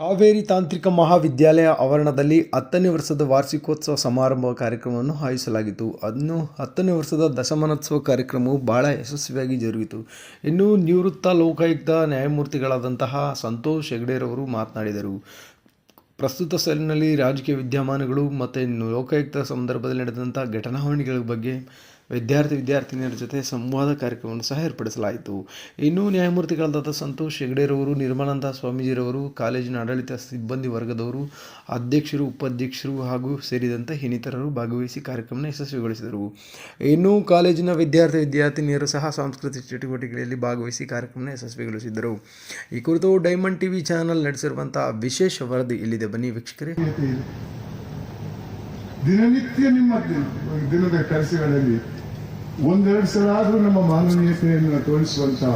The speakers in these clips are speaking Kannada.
ಕಾವೇರಿ ತಾಂತ್ರಿಕ ಮಹಾವಿದ್ಯಾಲಯ ಆವರಣದಲ್ಲಿ ಹತ್ತನೇ ವರ್ಷದ ವಾರ್ಷಿಕೋತ್ಸವ ಸಮಾರಂಭ ಕಾರ್ಯಕ್ರಮವನ್ನು ಆಯೋಜಿಸಲಾಗಿತ್ತು. ಅದನ್ನು ಹತ್ತನೇ ವರ್ಷದ ದಶಮಾನೋತ್ಸವ ಕಾರ್ಯಕ್ರಮವು ಬಹಳ ಯಶಸ್ವಿಯಾಗಿ ಜರುಗಿತು. ಇನ್ನು ನಿವೃತ್ತ ಲೋಕಾಯುಕ್ತ ನ್ಯಾಯಮೂರ್ತಿಗಳಾದಂತಹ ಸಂತೋಷ್ ಹೆಗ್ಡೆರವರು ಮಾತನಾಡಿದರು. ಪ್ರಸ್ತುತ ಸಾಲಿನಲ್ಲಿ ರಾಜಕೀಯ ವಿದ್ಯಮಾನಗಳು ಮತ್ತು ಲೋಕಾಯುಕ್ತ ಸಂದರ್ಭದಲ್ಲಿ ನಡೆದಂಥ ಘಟನಾವಣಿಗಳ ಬಗ್ಗೆ ವಿದ್ಯಾರ್ಥಿ ವಿದ್ಯಾರ್ಥಿನಿಯರ ಜೊತೆ ಸಂವಾದ ಕಾರ್ಯಕ್ರಮವನ್ನು ಸಹ ಏರ್ಪಡಿಸಲಾಯಿತು. ಇನ್ನು ನ್ಯಾಯಮೂರ್ತಿಗಳಾದ ಸಂತೋಷ್ ಹೆಗ್ಡೆರವರು, ನಿರ್ಮಲಾನಂದ ಸ್ವಾಮೀಜಿರವರು, ಕಾಲೇಜಿನ ಆಡಳಿತ ಸಿಬ್ಬಂದಿ ವರ್ಗದವರು, ಅಧ್ಯಕ್ಷರು, ಉಪಾಧ್ಯಕ್ಷರು ಹಾಗೂ ಸೇರಿದಂತೆ ಇನ್ನಿತರರು ಭಾಗವಹಿಸಿ ಕಾರ್ಯಕ್ರಮನ ಯಶಸ್ವಿಗೊಳಿಸಿದರು. ಇನ್ನು ಕಾಲೇಜಿನ ವಿದ್ಯಾರ್ಥಿ ವಿದ್ಯಾರ್ಥಿನಿಯರು ಸಹ ಸಾಂಸ್ಕೃತಿಕ ಚಟುವಟಿಕೆಗಳಲ್ಲಿ ಭಾಗವಹಿಸಿ ಕಾರ್ಯಕ್ರಮನ ಯಶಸ್ವಿಗೊಳಿಸಿದರು. ಈ ಕುರಿತು ಡೈಮಂಡ್ ಟಿವಿ ಚಾನಲ್ ನಡೆಸಿರುವಂತಹ ವಿಶೇಷ ವರದಿ ಇಲ್ಲಿದೆ. ಬನ್ನಿ ವೀಕ್ಷಕರೇ. ದಿನನಿತ್ಯ ನಿಮ್ಮ ದಿನದ ಕೆಲಸಗಳಲ್ಲಿ ಒಂದೆರಡು ಸಲ ಆದರೂ ನಮ್ಮ ಮಾನವೀಯತೆಯನ್ನು ತೋರಿಸುವಂತಹ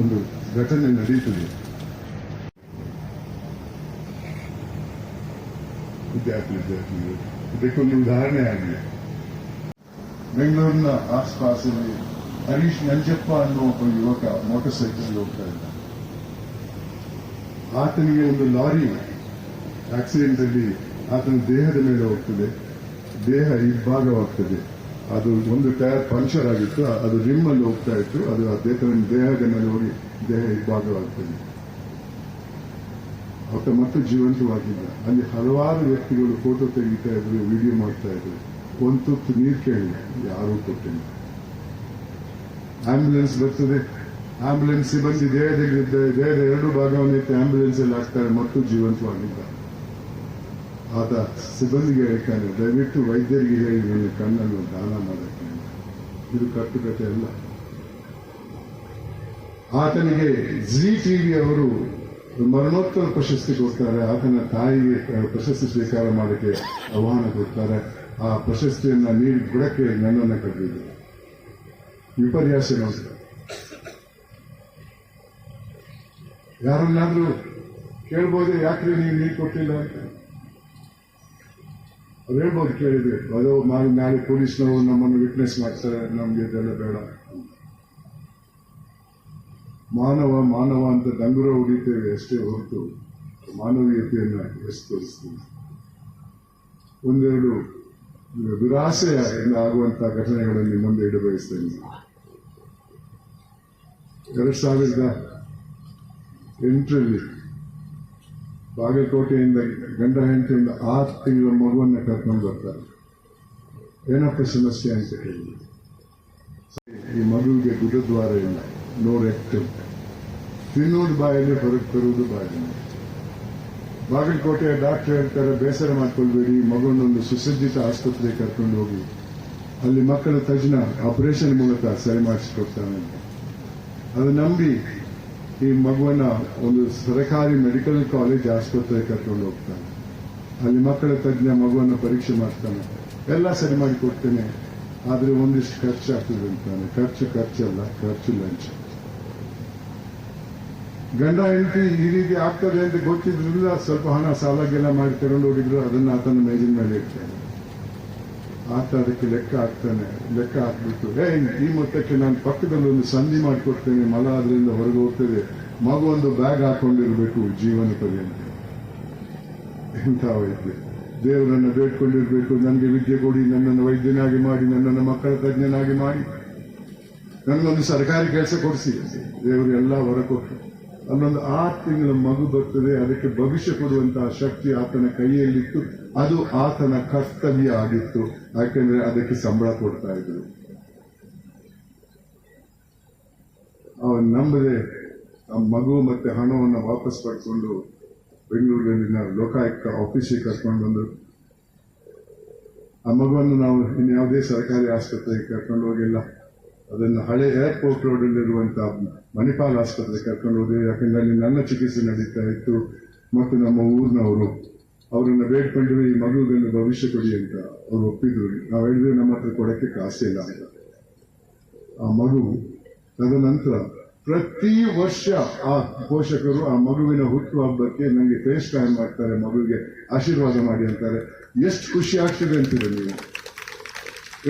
ಒಂದು ಘಟನೆ ನಡೆಯುತ್ತದೆ ವಿದ್ಯಾರ್ಥಿ ವಿದ್ಯಾರ್ಥಿಗಳು ಇದಕ್ಕೊಂದು ಉದಾಹರಣೆ ಆಗಿದೆ. ಬೆಂಗಳೂರಿನ ಆಸ್ಪಾಸಲ್ಲಿ ಹರೀಶ್ ನಂಜಪ್ಪ ಅನ್ನೋ ಒಬ್ಬ ಯುವಕ ಮೋಟಾರ್ ಸೈಕಲ್ ಹೋಗ್ತಾ ಇದ್ದ. ಆತನಿಗೆ ಒಂದು ಲಾರಿ ಆಕ್ಸಿಡೆಂಟ್ ಅಲ್ಲಿ ಆತನ ದೇಹದ ಮೇಲೆ ಹೋಗ್ತದೆ. ದೇಹ ಇಬ್ಬಾಗವಾಗ್ತದೆ ಅದು ಒಂದು ಟೈರ್ ಪಂಕ್ಚರ್ ಆಗಿತ್ತು. ಅದು ರಿಮ್ ಅಲ್ಲಿ ಹೋಗ್ತಾ ಇತ್ತು. ಅದು ಆ ದೇಹದ ಮೇಲೆ ಹೋಗಿ ದೇಹ ಇಬ್ಬಾಗವಾಗ್ತದೆ ಆತ ಮತ್ತೆ ಜೀವಂತವಾಗಿಲ್ಲ. ಅಲ್ಲಿ ಹಲವಾರು ವ್ಯಕ್ತಿಗಳು ಫೋಟೋ ತೆಗಿತಾ ಇದ್ರು ವಿಡಿಯೋ ಮಾಡ್ತಾ ಇದ್ರು. ಒಂದು ತುತ್ತು ನೀರು ಕೇಳಿ. ಯಾರೂ ಕೊಟ್ಟಿಲ್ಲ. ಆಂಬ್ಯುಲೆನ್ಸ್ ಬರ್ತದೆ. ಆಂಬ್ಯುಲೆನ್ಸ್ ಬಂದು ದೇಹದಲ್ಲಿ ದೇಹದ ಎರಡು ಭಾಗವನ್ನು ಆಂಬ್ಯುಲೆನ್ಸ್ ಅಲ್ಲಿ ಹಾಕ್ತಾರೆ. ಮತ್ತು ಜೀವಂತವಾಗಿದ್ದ ಆತ ಸಿಬ್ಬಂದಿಗೆ ಹೇಳ್ತಾನೆ, ದಯವಿಟ್ಟು ವೈದ್ಯರಿಗೆ ಹೇಳಿ, ನನ್ನ ಕಣ್ಣನ್ನು ದಾನ ಮಾಡಕ್ಕೆ ಅಂತ. ಇದು ಕಟ್ಟುಕತೆ ಅಲ್ಲ. ಆತನಿಗೆ ಜಿ ಟಿವಿ ಅವರು ಮರಣೋತ್ತರ ಪ್ರಶಸ್ತಿ ಕೊಡ್ತಾರೆ, ಆತನ ತಾಯಿಗೆ ಪ್ರಶಸ್ತಿ ಸ್ವೀಕಾರ ಮಾಡಕ್ಕೆ ಆಹ್ವಾನ ಕೊಡ್ತಾರೆ. ಆ ಪ್ರಶಸ್ತಿಯನ್ನ ನೀಡಿ ಬಿಡಕ್ಕೆ ನನ್ನನ್ನು ಕಟ್ಟಿದ್ರು ವಿಪರ್ಯಾಸ ಯಾರನ್ನಾದ್ರೂ ಕೇಳ್ಬೋದು ಯಾಕ್ರಿ ನೀವು ನೀರು ಕೊಟ್ಟಿಲ್ಲ ಅಂತ? ಅವ್ರು ಹೇಳ್ಬೋದು ಕೇಳಿದ್ರೆ. ಅದು ನಾಳೆ ನಾಳೆ ಪೊಲೀಸ್ನವರು ನಮ್ಮನ್ನು ವಿಟ್ನೆಸ್ ಮಾಡ್ತಾರೆ. ನಮ್ಗೆ ಇದೆಲ್ಲ ಬೇಡ. ಮಾನವ ಮಾನವ ಅಂತ ಡಂಗುರ ಹೊಡಿತೇವೆ ಅಷ್ಟೇ ಹೊರತು ಮಾನವೀಯತೆಯನ್ನು ಎಷ್ಟು ತೋರಿಸ್ತೀವಿ ಒಂದೆರಡು ದುರಾಸೆಯ ಆಗುವಂತಹ ಘಟನೆಗಳಲ್ಲಿ ಮುಂದೆ ಇಡಬಯಸ್ತೇನೆ. ಎರಡ್ ಸಾವಿರದ ಎಂಟರಲ್ಲಿ ಬಾಗಲಕೋಟೆಯಿಂದ ಗಂಡ ಹೆಂಡತಿಯಿಂದ ಆರು ತಿಂಗಳ ಮಗುವನ್ನು ಕರ್ಕೊಂಡು ಬರ್ತಾರೆ. ಏನಪ್ಪ ಸಮಸ್ಯೆ ಅಂತ ಕೇಳಿ. ಈ ಮಗುವಿಗೆ ಗುಡದ್ವಾರ ಇಲ್ಲ ನೋ ರೆಕ್ಟಮ್ ತಿನ್ನೋದು ಬಾಯಲ್ಲಿ ಹೊರಗೆ ತರುವುದು ಬಾಯಿ ಬಾಗಲಕೋಟೆಯ ಡಾಕ್ಟರ್ ಹೇಳ್ತಾರೆ, ಬೇಸರ ಮಾಡ್ಕೊಳ್ಬೇಡಿ ಮಗುವನ್ನೊಂದು ಸುಸಜ್ಜಿತ ಆಸ್ಪತ್ರೆಗೆ ಕರ್ಕೊಂಡು ಹೋಗಿ. ಅಲ್ಲಿ ಮಕ್ಕಳ ತಜ್ಞ ಆಪರೇಷನ್ ಮೂಲಕ ಸರಿ ಮಾಡಿಸಿಕೊಡ್ತಾನೆ ಅದು ನಂಬಿ ಈ ಮಗುವನ್ನ ಒಂದು ಸರ್ಕಾರಿ ಮೆಡಿಕಲ್ ಕಾಲೇಜ್ ಆಸ್ಪತ್ರೆ ಕರ್ಕೊಂಡು ಹೋಗ್ತಾನೆ. ಅಲ್ಲಿ ಮಕ್ಕಳ ತಜ್ಞ ಮಗುವನ್ನ ಪರೀಕ್ಷೆ ಮಾಡ್ತಾನೆ. ಎಲ್ಲ ಸರಿ ಮಾಡಿ ಕೊಡ್ತೇನೆ. ಆದ್ರೆ ಒಂದಿಷ್ಟು ಖರ್ಚು ಆಗ್ತದೆ ಅಂತಾನೆ. ಖರ್ಚು ಖರ್ಚಲ್ಲ ಖರ್ಚು ಲಂಚ. ಗಂಡ, ಹೆಂಡತಿ ಈ ರೀತಿ ಆಗ್ತದೆ ಅಂತ ಗೊತ್ತಿದ್ರಿಂದ ಸ್ವಲ್ಪ ಹಣ, ಸಾಲಗೆಲ್ಲ ಮಾಡಿ ತಗೊಂಡು ಹೋಗಿದ್ರು ಅದನ್ನ ಆತನ ಮೇಜಿನ ಮೇಲೆ ಇಡ್ತಾನೆ ಆತ ಲೆಕ್ಕ ಹಾಕ್ತಾನೆ, ಲೆಕ್ಕ ಹಾಕ್ಬಿಟ್ಟು ಏ ಈ ಮೊತ್ತಕ್ಕೆ ನಾನು ಪಕ್ಕದಲ್ಲಿ ಒಂದು ಸಂಧಿ ಮಾಡಿಕೊಡ್ತೇನೆ, ಮಲ ಅದರಿಂದ ಹೊರಗೆ ಹೋಗ್ತದೆ, ಮಗು ಒಂದು ಬ್ಯಾಗ್ ಹಾಕೊಂಡಿರ್ಬೇಕು ಜೀವನ ಪರ್ಯಂತ. ಎಂಥ ವೈದ್ಯ. ದೇವರನ್ನು ಬೇಡ್ಕೊಂಡಿರ್ಬೇಕು, ನನಗೆ ವಿದ್ಯೆ ಕೊಡಿ, ನನ್ನನ್ನು ವೈದ್ಯನಾಗಿ ಮಾಡಿ, ನನ್ನನ್ನು ಮಕ್ಕಳ ತಜ್ಞನಾಗಿ ಮಾಡಿ. ನನಗೊಂದು ಸರ್ಕಾರಿ ಕೆಲಸ ಕೊಡಿಸಿ. ದೇವರು ಎಲ್ಲ ಹೊರ ಕೊಟ್ಟು ಅಲ್ಲೊಂದು ಆರು ತಿಂಗಳ ಮಗು ಬರ್ತದೆ, ಅದಕ್ಕೆ ಭವಿಷ್ಯ ಕೊಡುವಂತಹ ಶಕ್ತಿ ಆತನ ಕೈಯಲ್ಲಿತ್ತು. ಅದು ಆತನ ಕರ್ತವ್ಯ ಆಗಿತ್ತು. ಯಾಕೆಂದ್ರೆ ಅದಕ್ಕೆ ಸಂಬಳ ಕೊಡ್ತಾ ಇದ್ರು. ಅವನು ನಂಬದೆ ಆ ಮಗು ಮತ್ತೆ ಹಣವನ್ನು ವಾಪಸ್ ಪಡ್ಕೊಂಡು ಬೆಂಗಳೂರಿನ ಲೋಕಾಯುಕ್ತ ಆಫೀಸಿಗೆ ಕರ್ಕೊಂಡು ಬಂದರು ಆ ಮಗುವನ್ನು ನಾವು ಇನ್ಯಾವುದೇ ಸರ್ಕಾರಿ ಆಸ್ಪತ್ರೆಗೆ ಕರ್ಕೊಂಡು ಹೋಗಿಲ್ಲ. ಅದನ್ನು ಹಳೆ ಏರ್ಪೋರ್ಟ್ ರೋಡಲ್ಲಿರುವಂಥ ಮಣಿಪಾಲ್ ಆಸ್ಪತ್ರೆ ಕರ್ಕೊಂಡು ಹೋದೆ. ಯಾಕಂದ್ರೆ ಅಲ್ಲಿ ನನ್ನ ಚಿಕಿತ್ಸೆ ನಡೀತಾ ಇತ್ತು. ಮತ್ತು ನಮ್ಮ ಊರಿನವರು ಅವರನ್ನು ಬೇಡ್ಕೊಂಡ್ವಿ ಈ ಮಗುವಿನ ಭವಿಷ್ಯ ಕೊಡಿ ಅಂತ ಅವರು ಒಪ್ಪಿದ್ರು. ನಾವು ಹೇಳಿದ್ರೆ, ನಮ್ಮ ಹತ್ರ ಕೊಡಕ್ಕೆ ಇಲ್ಲ ಅಂತ. ಆ ಮಗು ತದನಂತರ ಪ್ರತಿ ವರ್ಷ ಆ ಪೋಷಕರು ಆ ಮಗುವಿನ ಹುಟ್ಟುಹಬ್ಬಕ್ಕೆ ನನಗೆ ಫೇಸ್ ಟೈಮ್ ಮಾಡ್ತಾರೆ. ಮಗುವಿಗೆ ಆಶೀರ್ವಾದ ಮಾಡಿ ಅಂತಾರೆ. ಎಷ್ಟು ಖುಷಿ ಆಗ್ತದೆ ಅಂತೀರ ನೀವು?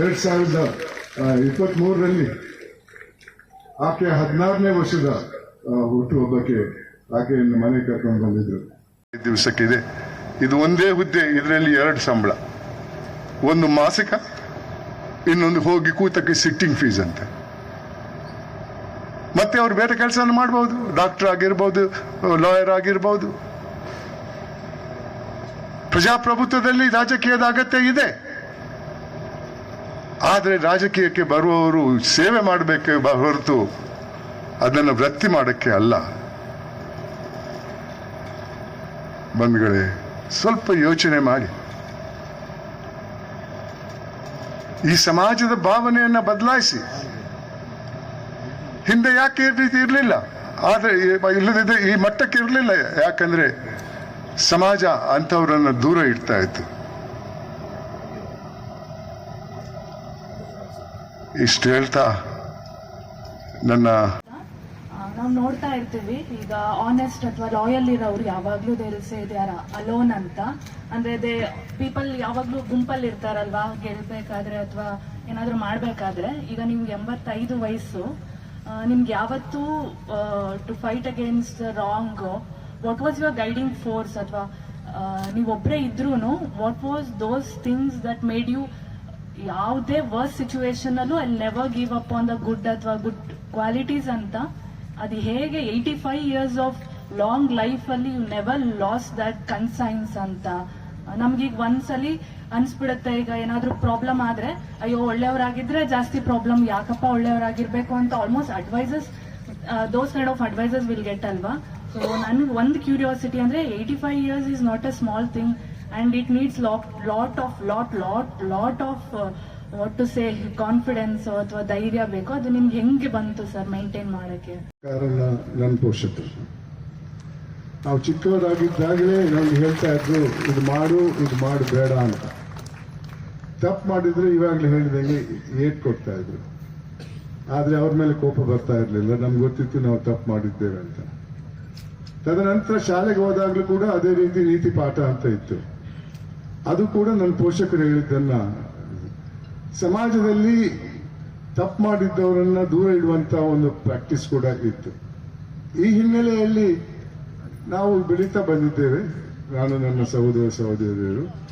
ಎರಡ್ ಸಾವಿರದ ಇಪ್ಪತ್ತ್ ಮೂರರಲ್ಲಿ ಆಕೆ ಹದಿನಾರನೇ ವರ್ಷದ ಹುಟ್ಟುಹಬ್ಬಕ್ಕೆ ಆಕೆಯನ್ನು ಮನೆ ಕರ್ಕೊಂಡು ಬಂದಿದ್ರು. ದಿವಸಕ್ಕಿದೆ. ಇದು ಒಂದೇ ಹುದ್ದೆ, ಇದರಲ್ಲಿ ಎರಡು ಸಂಬಳ. ಒಂದು ಮಾಸಿಕ, ಇನ್ನೊಂದು ಹೋಗಿ ಕೂತಕ್ಕೆ ಸಿಟ್ಟಿಂಗ್ ಫೀಸ್ ಅಂತ. ಮತ್ತೆ ಅವ್ರು ಬೇರೆ ಕೆಲಸ ಮಾಡಬಹುದು ಡಾಕ್ಟರ್ ಆಗಿರ್ಬೋದು ಲಾಯರ್ ಆಗಿರ್ಬೋದು. ಪ್ರಜಾಪ್ರಭುತ್ವದಲ್ಲಿ ರಾಜಕೀಯದ ಅಗತ್ಯ ಇದೆ. ಆದರೆ ರಾಜಕೀಯಕ್ಕೆ ಬರುವವರು ಸೇವೆ ಮಾಡಬೇಕೆ ಹೊರತು ಅದನ್ನು ವೃತ್ತಿ ಮಾಡೋಕ್ಕೆ ಅಲ್ಲ. ಬಂಧುಗಳೇ, ಸ್ವಲ್ಪ ಯೋಚನೆ ಮಾಡಿ. ಈ ಸಮಾಜದ ಭಾವನೆಯನ್ನ ಬದಲಾಯಿಸಿ. ಹಿಂದೆ ಯಾಕೆ ರೀತಿ ಇರಲಿಲ್ಲ? ಆದರೆ ಇಲ್ಲದಿದ್ದರೆ ಈ ಮಟ್ಟಕ್ಕೆ ಇರಲಿಲ್ಲ. ಯಾಕಂದ್ರೆ ಸಮಾಜ ಅಂಥವರನ್ನು ದೂರ ಇಡ್ತಾ ಇತ್ತು. ಇಷ್ಟು ಹೇಳ್ತಾ ನನ್ನ ನಾವು ನೋಡ್ತಾ ಇರ್ತೀವಿ. ಈಗ ಆನೆಸ್ಟ್ ಅಥವಾ ಲಾಯಲ್ ಇರೋರು ಯಾವಾಗ್ಲೂ there say they are alone ಅಂತ. ಅಂದ್ರೆ ದೇ ಪೀಪಲ್ ಯಾವಾಗ್ಲೂ ಗುಂಪಲ್ಲಿ ಇರ್ತಾರಲ್ವಾ? ಗೆಲ್ಬೇಕಾದ್ರೆ ಅಥವಾ ಏನಾದ್ರೂ ಮಾಡ್ಬೇಕಾದ್ರೆ. ಈಗ ನಿಮ್ಗೆ ಎಂಬತ್ತೈದು ವಯಸ್ಸು. ನಿಮ್ಗೆ ಯಾವತ್ತೂ to fight against wrong what was your guiding force ಅಥವಾ ನೀವೊಬ್ಬರೇ ಇದ್ರೂ what was those things that made you ಯಾವುದೇ ವರ್ಸ್ ಸಿಚುವೇಶನ್ ಅಲ್ಲೂ I never give up on the good ಅಥವಾ ಗುಡ್ ಕ್ವಾಲಿಟೀಸ್ ಅಂತ. ಅದು ಹೇಗೆ eighty five years of long life ಅಲ್ಲಿ you never lose that conscience ಅಂತ. ನಮ್ಗೀಗ ಒಂದ್ಸಲಿ ಅನ್ಸ್ಬಿಡುತ್ತೆ, ಈಗ ಏನಾದ್ರೂ ಪ್ರಾಬ್ಲಮ್ ಆದ್ರೆ, ಅಯ್ಯೋ, ಒಳ್ಳೆಯವರಾಗಿದ್ರೆ ಜಾಸ್ತಿ ಪ್ರಾಬ್ಲಮ್ ಯಾಕಪ್ಪ ಒಳ್ಳೆಯವರಾಗಿರ್ಬೇಕು ಅಂತ almost advices those kind of advices will get ಅಲ್ವಾ? ಸೊ ನನ್ಗೆ ಒಂದು ಕ್ಯೂರಿಯಾಸಿಟಿ ಅಂದ್ರೆ eighty five years is not a small thing and it needs lot lot of lot lot lot of what to say confidence ಅಥವಾ ಧೈರ್ಯ ಬೇಕು, ಅದು ನಿಮ್ಗೆ ಹೆಂಗೆ ಬಂತು ಸರ್ ಮೇಂಟೈನ್ ಮಾಡಕ್ಕೆ? ನನ್ನ ಪೋಷಕರು. ನಾವು ಚಿಕ್ಕವರಾಗಿದ್ದಾಗಲೇ ನಮ್ಗೆ ಹೇಳ್ತಾ ಇದ್ರು ಇದು ಮಾಡು ಇದು ಮಾಡು ಬೇಡ ಅಂತ. ತಪ್ಪು ಮಾಡಿದ್ರೆ ಇವಾಗಲೇ ಹೇಳಿದಂಗೆ ಏಟ್ ಕೊಡ್ತಾ ಇದ್ರು. ಆದರೆ ಅವ್ರ ಮೇಲೆ ಕೋಪ ಬರ್ತಾ ಇರಲಿಲ್ಲ. ನಮ್ಗೆ ಗೊತ್ತಿತ್ತು ನಾವು ತಪ್ಪು ಮಾಡಿದ್ದೇವೆ ಅಂತ. ತದನಂತರ ಶಾಲೆಗೆ ಹೋದಾಗಲೂ ಕೂಡ ಅದೇ ರೀತಿ ನೀತಿ ಪಾಠ ಅಂತ ಇತ್ತು. ಅದು ಕೂಡ ನನ್ನ ಪೋಷಕರು ಹೇಳಿದ್ದನ್ನ. ಸಮಾಜದಲ್ಲಿ ತಪ್ಪು ಮಾಡಿದ್ದವರನ್ನ ದೂರ ಇಡುವಂತ ಒಂದು ಪ್ರಾಕ್ಟೀಸ್ ಕೂಡ ಇತ್ತು. ಈ ಹಿನ್ನೆಲೆಯಲ್ಲಿ ನಾವು ಬೆಳೀತಾ ಬಂದಿದ್ದೇವೆ. ನಾನು ನನ್ನ ಸಹೋದರ ಸಹೋದರಿಯರು.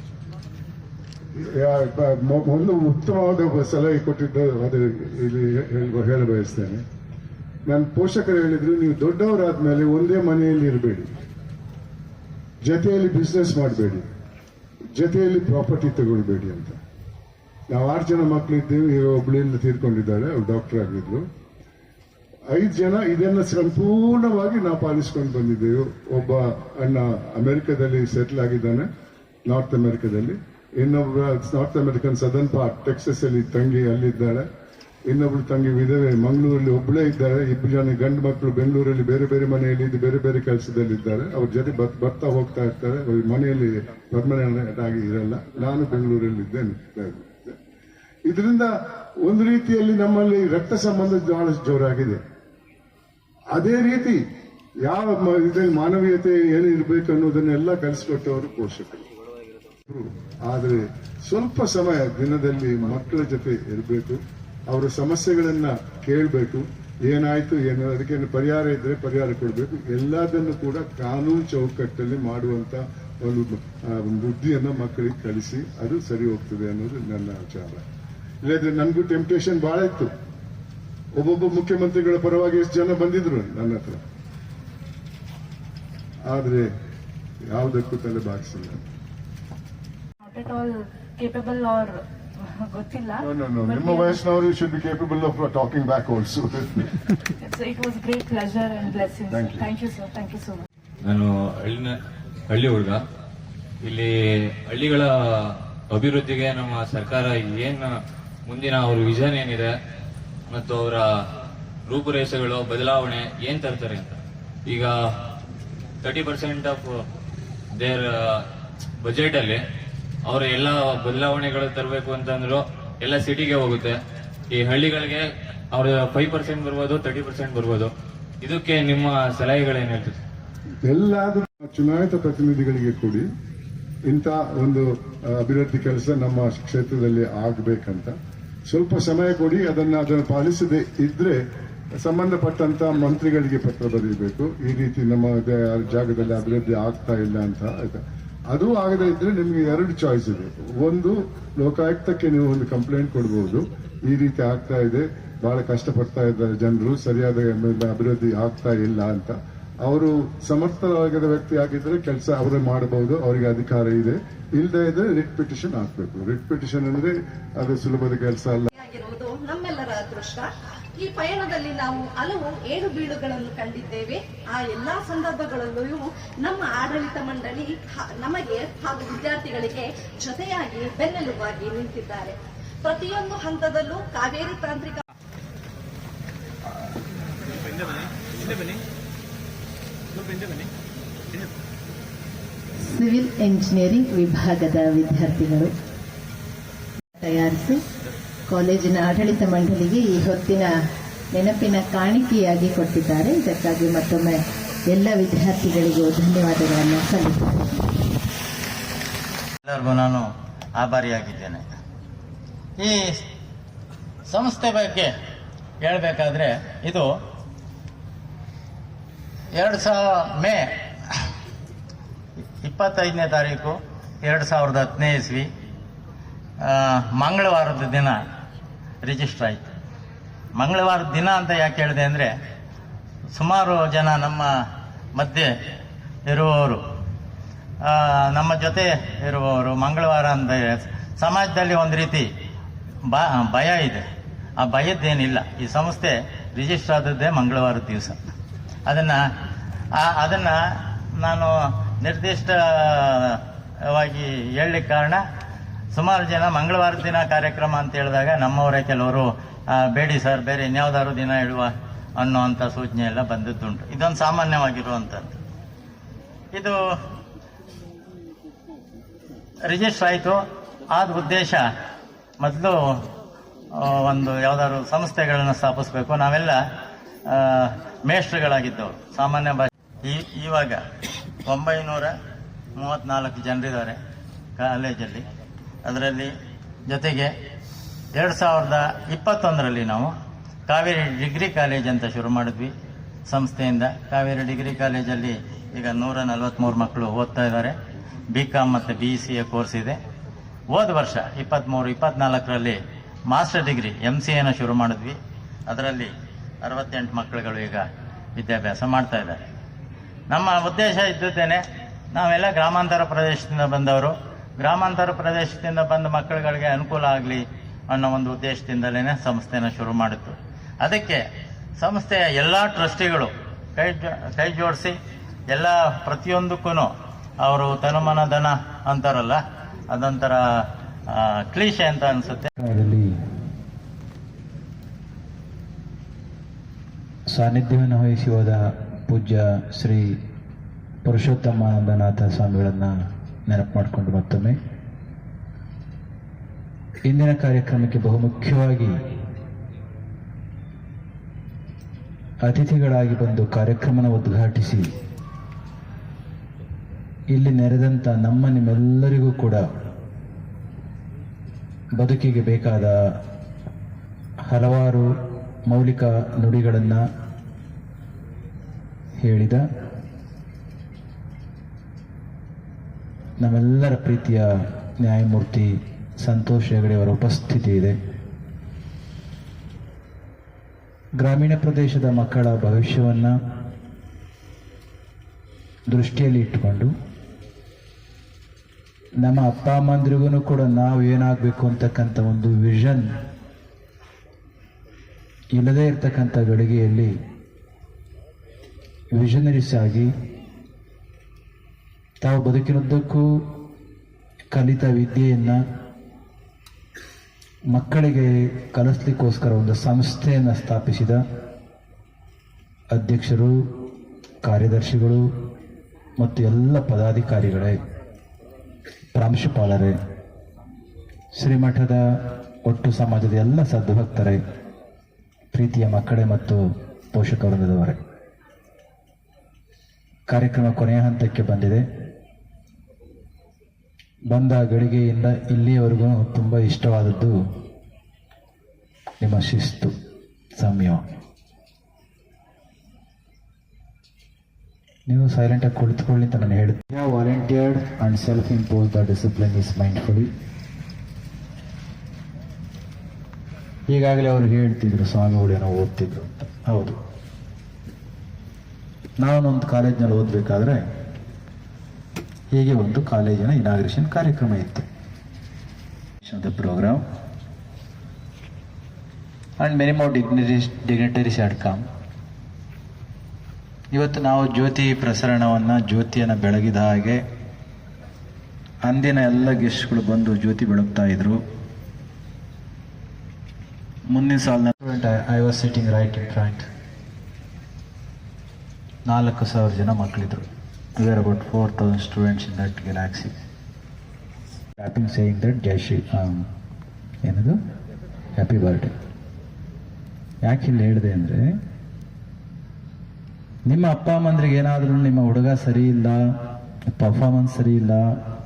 ಒಂದು ಉತ್ತಮವಾದ ಸಲಹೆ ಕೊಟ್ಟಿದ್ದ ಅದು ಇಲ್ಲಿ ಹೇಳ- ಬಯಸ್ತೇನೆ. ನನ್ನ ಪೋಷಕರು ಹೇಳಿದ್ರು, ನೀವು ದೊಡ್ಡವರಾದ್ಮೇಲೆ ಒಂದೇ ಮನೆಯಲ್ಲಿ ಇರಬೇಡಿ. ಜೊತೆಯಲ್ಲಿ ಬಿಸ್ನೆಸ್ ಮಾಡಬೇಡಿ. ಜೊತೆಯಲ್ಲಿ ಪ್ರಾಪರ್ಟಿ ತಗೊಳ್ಬೇಡಿ ಅಂತ. ನಾವು ಆರು ಜನ ಮಕ್ಕಳಿದ್ದೇವೆ ಈಗ ಒಬ್ಳಿಂದ ತೀರ್ಕೊಂಡಿದ್ದಾಳೆ ಅವ್ರು ಡಾಕ್ಟರ್ ಆಗಿದ್ರು ಐದು ಜನ ಇದನ್ನ ಸಂಪೂರ್ಣವಾಗಿ ನಾವು ಪಾಲಿಸ್ಕೊಂಡು ಬಂದಿದ್ದೇವೆ. ಒಬ್ಬ ಅಣ್ಣ ಅಮೆರಿಕದಲ್ಲಿ ಸೆಟ್ಲ್ ಆಗಿದ್ದಾನೆ ನಾರ್ತ್ ಅಮೆರಿಕದಲ್ಲಿ ಇನ್ನೊಬ್ಬ North American southern part Texas ಅಲ್ಲಿ ತಂಗಿ ಅಲ್ಲಿದ್ದಾಳೆ. ಇನ್ನೊಬ್ಳು ತಂಗಿ ವಿಧವೆ ಮಂಗಳೂರಲ್ಲಿ ಒಬ್ಬಳೇ ಇದ್ದಾರೆ ಇಬ್ಬರು ಜನ ಗಂಡು ಮಕ್ಕಳು ಬೆಂಗಳೂರಲ್ಲಿ ಬೇರೆ ಬೇರೆ ಮನೆಯಲ್ಲಿ ಇದ್ದು ಬೇರೆ ಬೇರೆ ಕೆಲಸದಲ್ಲಿ ಇದ್ದಾರೆ ಅವ್ರ ಜೊತೆ ಬರ್ತಾ ಹೋಗ್ತಾ ಇರ್ತಾರೆ. ಅವ್ರ ಮನೆಯಲ್ಲಿ ಪರ್ಮನೆಂಟ್ ಆಗಿ ಇರಲ್ಲ. ನಾನು ಬೆಂಗಳೂರಲ್ಲಿ ಇದ್ದೇನೆ. ಇದರಿಂದ ಒಂದು ರೀತಿಯಲ್ಲಿ ನಮ್ಮಲ್ಲಿ ರಕ್ತ ಸಂಬಂಧ ಬಹಳಷ್ಟು ಜೋರಾಗಿದೆ. ಅದೇ ರೀತಿ ಯಾವ ಇದರಲ್ಲಿ ಮಾನವೀಯತೆ ಏನು ಇರಬೇಕು ಅನ್ನೋದನ್ನೆಲ್ಲ ಕಲಿಸ್ಕೊಟ್ಟವರು ಪೋಷಕರು. ಆದರೆ ಸ್ವಲ್ಪ ಸಮಯ ದಿನದಲ್ಲಿ ಮಕ್ಕಳ ಜೊತೆ ಇರಬೇಕು. ಅವರ ಸಮಸ್ಯೆಗಳನ್ನ ಕೇಳಬೇಕು, ಏನಾಯ್ತು, ಏನು ಅದಕ್ಕೆ ಪರಿಹಾರ ಇದ್ರೆ ಪರಿಹಾರ ಕೊಡಬೇಕು. ಎಲ್ಲದನ್ನು ಕೂಡ ಕಾನೂನು ಚೌಕಟ್ಟಲ್ಲಿ ಮಾಡುವಂತ ಒಂದು ಬುದ್ಧಿಯನ್ನು ಮಕ್ಕಳಿಗೆ ಕಲಿಸಿ ಅದು ಸರಿ ಹೋಗ್ತದೆ ಅನ್ನೋದು ನನ್ನ ವಿಚಾರ. ಇಲ್ಲದ್ರೆ ನನಗೂ ಟೆಂಪ್ಟೇಷನ್ ಬಹಳ ಇತ್ತು. ಒಬ್ಬೊಬ್ಬ ಮುಖ್ಯಮಂತ್ರಿಗಳ ಪರವಾಗಿ ಎಷ್ಟು ಜನ ಬಂದಿದ್ರು ನನ್ನ ಹತ್ರ. ಆದ್ರೆ ಯಾವುದಕ್ಕೂ ತಲೆ ಬಾಗಿಸಿಲ್ಲ ಗೊತ್ತಿಲ್ಲ. ನಿಮ್ಮ ವಯಸ್ಸಿನವರು should be capable of talking back also it was great pleasure and blessing you. Thank you sir thank you so much ನಾನು ಹಳ್ಳಿನ ಹಳ್ಳಿ ಹುಡುಗ. ಇಲ್ಲಿ ಹಳ್ಳಿಗಳ ಅಭಿವೃದ್ಧಿಗೆ ನಮ್ಮ ಸರ್ಕಾರ ಏನ್ ಮುಂದಿನ ಅವ್ರ ವಿಷನ್ ಏನಿದೆ ಮತ್ತು ಅವರ ರೂಪುರೇಷೆಗಳು ಬದಲಾವಣೆ ಏನ್ ತರ್ತಾರೆ ಅಂತ. ಈಗ thirty percent of their budget ಅಲ್ಲಿ ಅವರು ಎಲ್ಲ ಬದಲಾವಣೆಗಳು ತರಬೇಕು ಅಂತಂದ್ರು ಎಲ್ಲ ಸಿಟಿಗೆ ಹೋಗುತ್ತೆ. ಈ ಹಳ್ಳಿಗಳಿಗೆ ಅವ್ರ ಫೈವ್ ಪರ್ಸೆಂಟ್ ಬರ್ಬೋದು ತರ್ಟಿ ಪರ್ಸೆಂಟ್ ಬರ್ಬೋದು. ಇದಕ್ಕೆ ನಿಮ್ಮ ಸಲಹೆಗಳೇನು ಹೇಳ್ತೀರಿ? ಎಲ್ಲಾದ್ರೂ ಚುನಾಯಿತ ಪ್ರತಿನಿಧಿಗಳಿಗೆ ಕೂಡಿ ಇಂಥ ಒಂದು ಅಭಿವೃದ್ಧಿ ಕೆಲಸ ನಮ್ಮ ಕ್ಷೇತ್ರದಲ್ಲಿ ಆಗ್ಬೇಕಂತ ಸ್ವಲ್ಪ ಸಮಯ ಕೊಡಿ, ಅದನ್ನ ಅದನ್ನು ಪಾಲಿಸದೆ ಇದ್ರೆ ಸಂಬಂಧಪಟ್ಟಂತ ಮಂತ್ರಿಗಳಿಗೆ ಪತ್ರ ಬರೀಬೇಕು. ಈ ರೀತಿ ನಮ್ಮ ಜಾಗದಲ್ಲಿ ಅಭಿವೃದ್ಧಿ ಆಗ್ತಾ ಇಲ್ಲ ಅಂತ ಅದು ಆಗದೆ ಇದ್ರೆ ನಿಮಗೆ ಎರಡು ಚಾಯ್ಸ್ ಇದೆ. ಒಂದು, ಲೋಕಾಯುಕ್ತಕ್ಕೆ ನೀವು ಒಂದು ಕಂಪ್ಲೇಂಟ್ ಕೊಡಬಹುದು ಈ ರೀತಿ ಆಗ್ತಾ ಇದೆ. ಬಹಳ ಕಷ್ಟಪಡ್ತಾ ಇದ್ದಾರೆ ಜನರು. ಸರಿಯಾದ ಅಭಿವೃದ್ಧಿ ಆಗ್ತಾ ಇಲ್ಲ ಅಂತ. ಅವರು ಸಮರ್ಥರಾಗದ ವ್ಯಕ್ತಿ ಆಗಿದ್ರೆ ಕೆಲಸ ಅವರೇ ಮಾಡಬಹುದು. ಅವರಿಗೆ ಅಧಿಕಾರ ಇದೆ. ಇಲ್ಲದೆ ಇದ್ರೆ ರಿಟ್ ಪಿಟಿಷನ್ ಹಾಕ್ಬೇಕು. ರಿಟ್ ಪಿಟಿಷನ್ ಅಂದ್ರೆ ಅದು ಸುಲಭದ ಕೆಲಸ ಅಲ್ಲ. ಈ ಪಯಣದಲ್ಲಿ ನಾವು ಹಲವು ಏಳು ಬೀಳುಗಳನ್ನು ಕಂಡಿದ್ದೇವೆ. ಆ ಎಲ್ಲಾ ಸಂದರ್ಭಗಳಲ್ಲೂ ನಮ್ಮ ಆಡಳಿತ ಮಂಡಳಿ ನಮಗೆ ಹಾಗೂ ವಿದ್ಯಾರ್ಥಿಗಳಿಗೆ ಜೊತೆಯಾಗಿ ಬೆನ್ನೆಲುಬಾಗಿ ನಿಂತಿದ್ದಾರೆ. ಪ್ರತಿಯೊಂದು ಹಂತದಲ್ಲೂ ಕಾವೇರಿ ತಾಂತ್ರಿಕ ಸಿವಿಲ್ ಎಂಜಿನಿಯರಿಂಗ್ ವಿಭಾಗದ ವಿದ್ಯಾರ್ಥಿಗಳು ತಯಾರಿಸಿ ಕಾಲೇಜಿನ ಆಡಳಿತ ಮಂಡಳಿಗೆ ಈ ಹೊತ್ತಿನ ನೆನಪಿನ ಕಾಣಿಕೆಯಾಗಿ ಕೊಟ್ಟಿದ್ದಾರೆ. ಇದಕ್ಕಾಗಿ ಮತ್ತೊಮ್ಮೆ ಎಲ್ಲ ವಿದ್ಯಾರ್ಥಿಗಳಿಗೂ ಧನ್ಯವಾದಗಳನ್ನು ಸಲ್ಲಿಸುತ್ತೇನೆ. ನಾನು ಆಭಾರಿಯಾಗಿದ್ದೇನೆ. ಈ ಸಂಸ್ಥೆ ಬಗ್ಗೆ ಹೇಳಬೇಕಾದ್ರೆ ಇದು ಎರಡು ಸಾವಿರ ಮೇ ಇಪ್ಪತ್ತೈದನೇ ತಾರೀಕು ಎರಡು ಸಾವಿರದ ಹತ್ತನೇ ಇಸ್ವಿ ಮಂಗಳವಾರದ ದಿನ. ರಿಜಿಸ್ಟರ್ ಆಯಿತು. ಮಂಗಳವಾರ ದಿನ ಅಂತ ಯಾಕೆ ಹೇಳಿದೆ ಅಂದರೆ ಸುಮಾರು ಜನ ನಮ್ಮ ಮಧ್ಯೆ ಇರುವವರು ನಮ್ಮ ಜೊತೆ ಇರುವವರು ಮಂಗಳವಾರ ಅಂದರೆ ಸಮಾಜದಲ್ಲಿ ಒಂದು ರೀತಿ ಬ, ಭಯ ಇದೆ. ಆ ಭಯದ್ದೇನಿಲ್ಲ. ಈ ಸಂಸ್ಥೆ ರಿಜಿಸ್ಟರ್ ಆದದ್ದೇ ಮಂಗಳವಾರ ದಿವಸ. ಅದನ್ನು ಅದನ್ನು ನಾನು ನಿರ್ದಿಷ್ಟವಾಗಿ ಹೇಳಲಿಕ್ಕೆ ಕಾರಣ ಸುಮಾರು ಜನ ಮಂಗಳವಾರ ದಿನ ಕಾರ್ಯಕ್ರಮ ಅಂತ ಹೇಳಿದಾಗ ನಮ್ಮವರೇ ಕೆಲವರು ಬೇಡಿ ಸರ್, ಬೇರೆ ಇನ್ಯಾವುದಾದ್ರು ದಿನ ಇಡುವ ಅನ್ನುವಂಥ ಸೂಚನೆ ಎಲ್ಲ ಬಂದದ್ದುಂಟು. ಇದೊಂದು ಸಾಮಾನ್ಯವಾಗಿರುವಂಥದ್ದು ಇದು ರಿಜಿಸ್ಟರ್ ಆಯಿತು. ಆದ ಉದ್ದೇಶ ಮೊದಲು ಒಂದು ಯಾವ್ದಾದ್ರು ಸಂಸ್ಥೆಗಳನ್ನು ಸ್ಥಾಪಿಸಬೇಕು. ನಾವೆಲ್ಲ ಮೇಷ್ಟ್ರಿಗಳಾಗಿದ್ದವು ಸಾಮಾನ್ಯ ಭಾಷೆ. ಈ, ಇವಾಗ ಒಂಬೈನೂರ ಮೂವತ್ತ್ನಾಲ್ಕು ಜನರಿದ್ದಾರೆ ಕಾಲೇಜಲ್ಲಿ. ಅದರಲ್ಲಿ ಜೊತೆಗೆ ಎರಡು ಸಾವಿರದ ಇಪ್ಪತ್ತೊಂದರಲ್ಲಿ ನಾವು ಕಾವೇರಿ ಡಿಗ್ರಿ ಕಾಲೇಜ್ ಅಂತ ಶುರು ಮಾಡಿದ್ವಿ. ಸಂಸ್ಥೆಯಿಂದ ಕಾವೇರಿ ಡಿಗ್ರಿ ಕಾಲೇಜಲ್ಲಿ ಈಗ ನೂರ ನಲವತ್ತ್ಮೂರು ಮಕ್ಕಳು ಓದ್ತಾ ಇದ್ದಾರೆ. ಬಿ ಕಾಮ್ ಮತ್ತು ಬಿ ಸಿ ಎ ಕೋರ್ಸ್ ಇದೆ. ಹೋದ ವರ್ಷ ಇಪ್ಪತ್ತ್ಮೂರು ಇಪ್ಪತ್ನಾಲ್ಕರಲ್ಲಿ ಮಾಸ್ಟರ್ ಡಿಗ್ರಿ ಎಂ ಸಿ ಎನ ಶುರು ಮಾಡಿದ್ವಿ. ಅದರಲ್ಲಿ ಅರವತ್ತೆಂಟು ಮಕ್ಕಳುಗಳು ಈಗ ವಿದ್ಯಾಭ್ಯಾಸ ಮಾಡ್ತಾ ಇದ್ದಾರೆ. ನಮ್ಮ ಉದ್ದೇಶ ಇದ್ದುತ್ತೇನೆ ನಾವೆಲ್ಲ ಗ್ರಾಮಾಂತರ ಪ್ರದೇಶದಿಂದ ಬಂದವರು. ಗ್ರಾಮಾಂತರ ಪ್ರದೇಶದಿಂದ ಬಂದ ಮಕ್ಕಳುಗಳಿಗೆ ಅನುಕೂಲ ಆಗಲಿ ಅನ್ನೋ ಒಂದು ಉದ್ದೇಶದಿಂದಲೇ ಸಂಸ್ಥೆನ ಶುರು ಮಾಡಿತ್ತು. ಅದಕ್ಕೆ ಸಂಸ್ಥೆಯ ಎಲ್ಲ ಟ್ರಸ್ಟಿಗಳು ಕೈ ಕೈ ಜೋಡಿಸಿ ಎಲ್ಲ ಪ್ರತಿಯೊಂದಕ್ಕೂ ಅವರು ತನುಮನ ಧನ ಅಂತಾರಲ್ಲ ಅದೊಂಥರ ಕ್ಲೀಶೆ ಅಂತ ಅನಿಸುತ್ತೆ. ಸಾನ್ನಿಧ್ಯವನ್ನು ವಹಿಸಿ ಹೋದ ಪೂಜ್ಯ ಶ್ರೀ ಪುರುಷೋತ್ತಮಾನಂದನಾಥ ಸ್ವಾಮಿಗಳನ್ನು ನೆನಪು ಮಾಡಿಕೊಂಡು ಮತ್ತೊಮ್ಮೆ. ಇಂದಿನ ಕಾರ್ಯಕ್ರಮಕ್ಕೆ ಬಹುಮುಖ್ಯವಾಗಿ ಅತಿಥಿಗಳಾಗಿ ಬಂದು ಕಾರ್ಯಕ್ರಮನ ಉದ್ಘಾಟಿಸಿ, ಇಲ್ಲಿ ನೆರೆದಂಥ ನಮ್ಮ ನಿಮ್ಮೆಲ್ಲರಿಗೂ ಕೂಡ ಬದುಕಿಗೆ ಬೇಕಾದ ಹಲವಾರು ಮೌಲಿಕ ನುಡಿಗಳನ್ನು ಹೇಳಿದ ನಮ್ಮೆಲ್ಲರ ಪ್ರೀತಿಯ ನ್ಯಾಯಮೂರ್ತಿ ಸಂತೋಷ್ ಹೆಗಡೆ ಅವರ ಉಪಸ್ಥಿತಿ ಇದೆ. ಗ್ರಾಮೀಣ ಪ್ರದೇಶದ ಮಕ್ಕಳ ಭವಿಷ್ಯವನ್ನು ದೃಷ್ಟಿಯಲ್ಲಿ ಇಟ್ಟುಕೊಂಡು, ನಮ್ಮ ಅಪ್ಪ ಅಮ್ಮಂದ್ರಿಗೂ ಕೂಡ ನಾವು ಏನಾಗಬೇಕು ಅಂತಕ್ಕಂಥ ಒಂದು ವಿಷನ್ ಇಲ್ಲದೇ ಇರತಕ್ಕಂಥ ಗಳಿಗೆಯಲ್ಲಿ ವಿಷನರೀಸ್ ಆಗಿ ತಾವು ಬದುಕಿನುದ್ದಕ್ಕೂ ಕಲಿತ ವಿದ್ಯೆಯನ್ನು ಮಕ್ಕಳಿಗೆ ಕಲಿಸ್ಲಿಕ್ಕೋಸ್ಕರ ಒಂದು ಸಂಸ್ಥೆಯನ್ನು ಸ್ಥಾಪಿಸಿದ ಅಧ್ಯಕ್ಷರು, ಕಾರ್ಯದರ್ಶಿಗಳು ಮತ್ತು ಎಲ್ಲ ಪದಾಧಿಕಾರಿಗಳೇ. ಪ್ರಾಂಶುಪಾಲರೇ, ಶ್ರೀಮಠದ ಒಟ್ಟು ಸಮಾಜದ ಎಲ್ಲ ಸದ್ಭಕ್ತರೇ, ಪ್ರೀತಿಯ ಮಕ್ಕಳೇ ಮತ್ತು ಪೋಷಕ ಕಾರ್ಯಕ್ರಮ ಕೊನೆಯ ಹಂತಕ್ಕೆ ಬಂದಿದೆ. ಬಂದ ಗಳಿಗೆಯಿಂದ ಇಲ್ಲಿಯವರೆಗೂ ತುಂಬ ಇಷ್ಟವಾದದ್ದು ನಿಮ್ಮ ಶಿಸ್ತು, ಸಂಯಮ. ನೀವು ಸೈಲೆಂಟಾಗಿ ಕುಳಿತುಕೊಳ್ಳಿ ಅಂತ ನಾನು ಹೇಳ್ತೀನಿ volunteered and self impose the discipline is mindfully ಈಗಾಗಲೇ ಅವರು ಹೇಳ್ತಿದ್ರು ಸ್ವಾಮಿಗಳು ಏನೋ ಓದ್ತಿದ್ರು ಅಂತ. ಹೌದು. ನಾನೊಂದು ಕಾಲೇಜ್ನಲ್ಲಿ ಓದಬೇಕಾದ್ರೆ ಹೀಗೆ ಒಂದು ಕಾಲೇಜಿನ ಇನಾಗ್ರೇಷನ್ ಕಾರ್ಯಕ್ರಮ ಇತ್ತು. Program and many more dignitaries dignitaries at com ಇವತ್ತು ನಾವು ಜ್ಯೋತಿ ಪ್ರಸರಣವನ್ನು, ಜ್ಯೋತಿಯನ್ನು ಬೆಳಗಿದ ಹಾಗೆ ಅಂದಿನ ಎಲ್ಲ ಗೆಸ್ಟ್ಗಳು ಬಂದು ಜ್ಯೋತಿ ಬೆಳಗ್ತಾ ಇದ್ರು. ಮುಂದಿನ ಸಾಲಿನ I was sitting right in front ನಾಲ್ಕು ಸಾವಿರ ಜನ ಮಕ್ಕಳಿದ್ರು where are four thousand students in that galaxy. Tapping saying that Jai Shri ಏನದು ಹ್ಯಾಪಿ ಬರ್ಡೇ ಯಾಕೆ ಇಲ್ಲಿ ಹೇಳಿದೆ ಅಂದರೆ, ನಿಮ್ಮ ಅಪ್ಪ ಅಮ್ಮಂದ್ರಿಗೆ ಏನಾದರೂ ನಿಮ್ಮ ಹುಡುಗ ಸರಿ ಇಲ್ಲ ಪರ್ಫಾರ್ಮೆನ್ಸ್ ಸರಿ ಇಲ್ಲ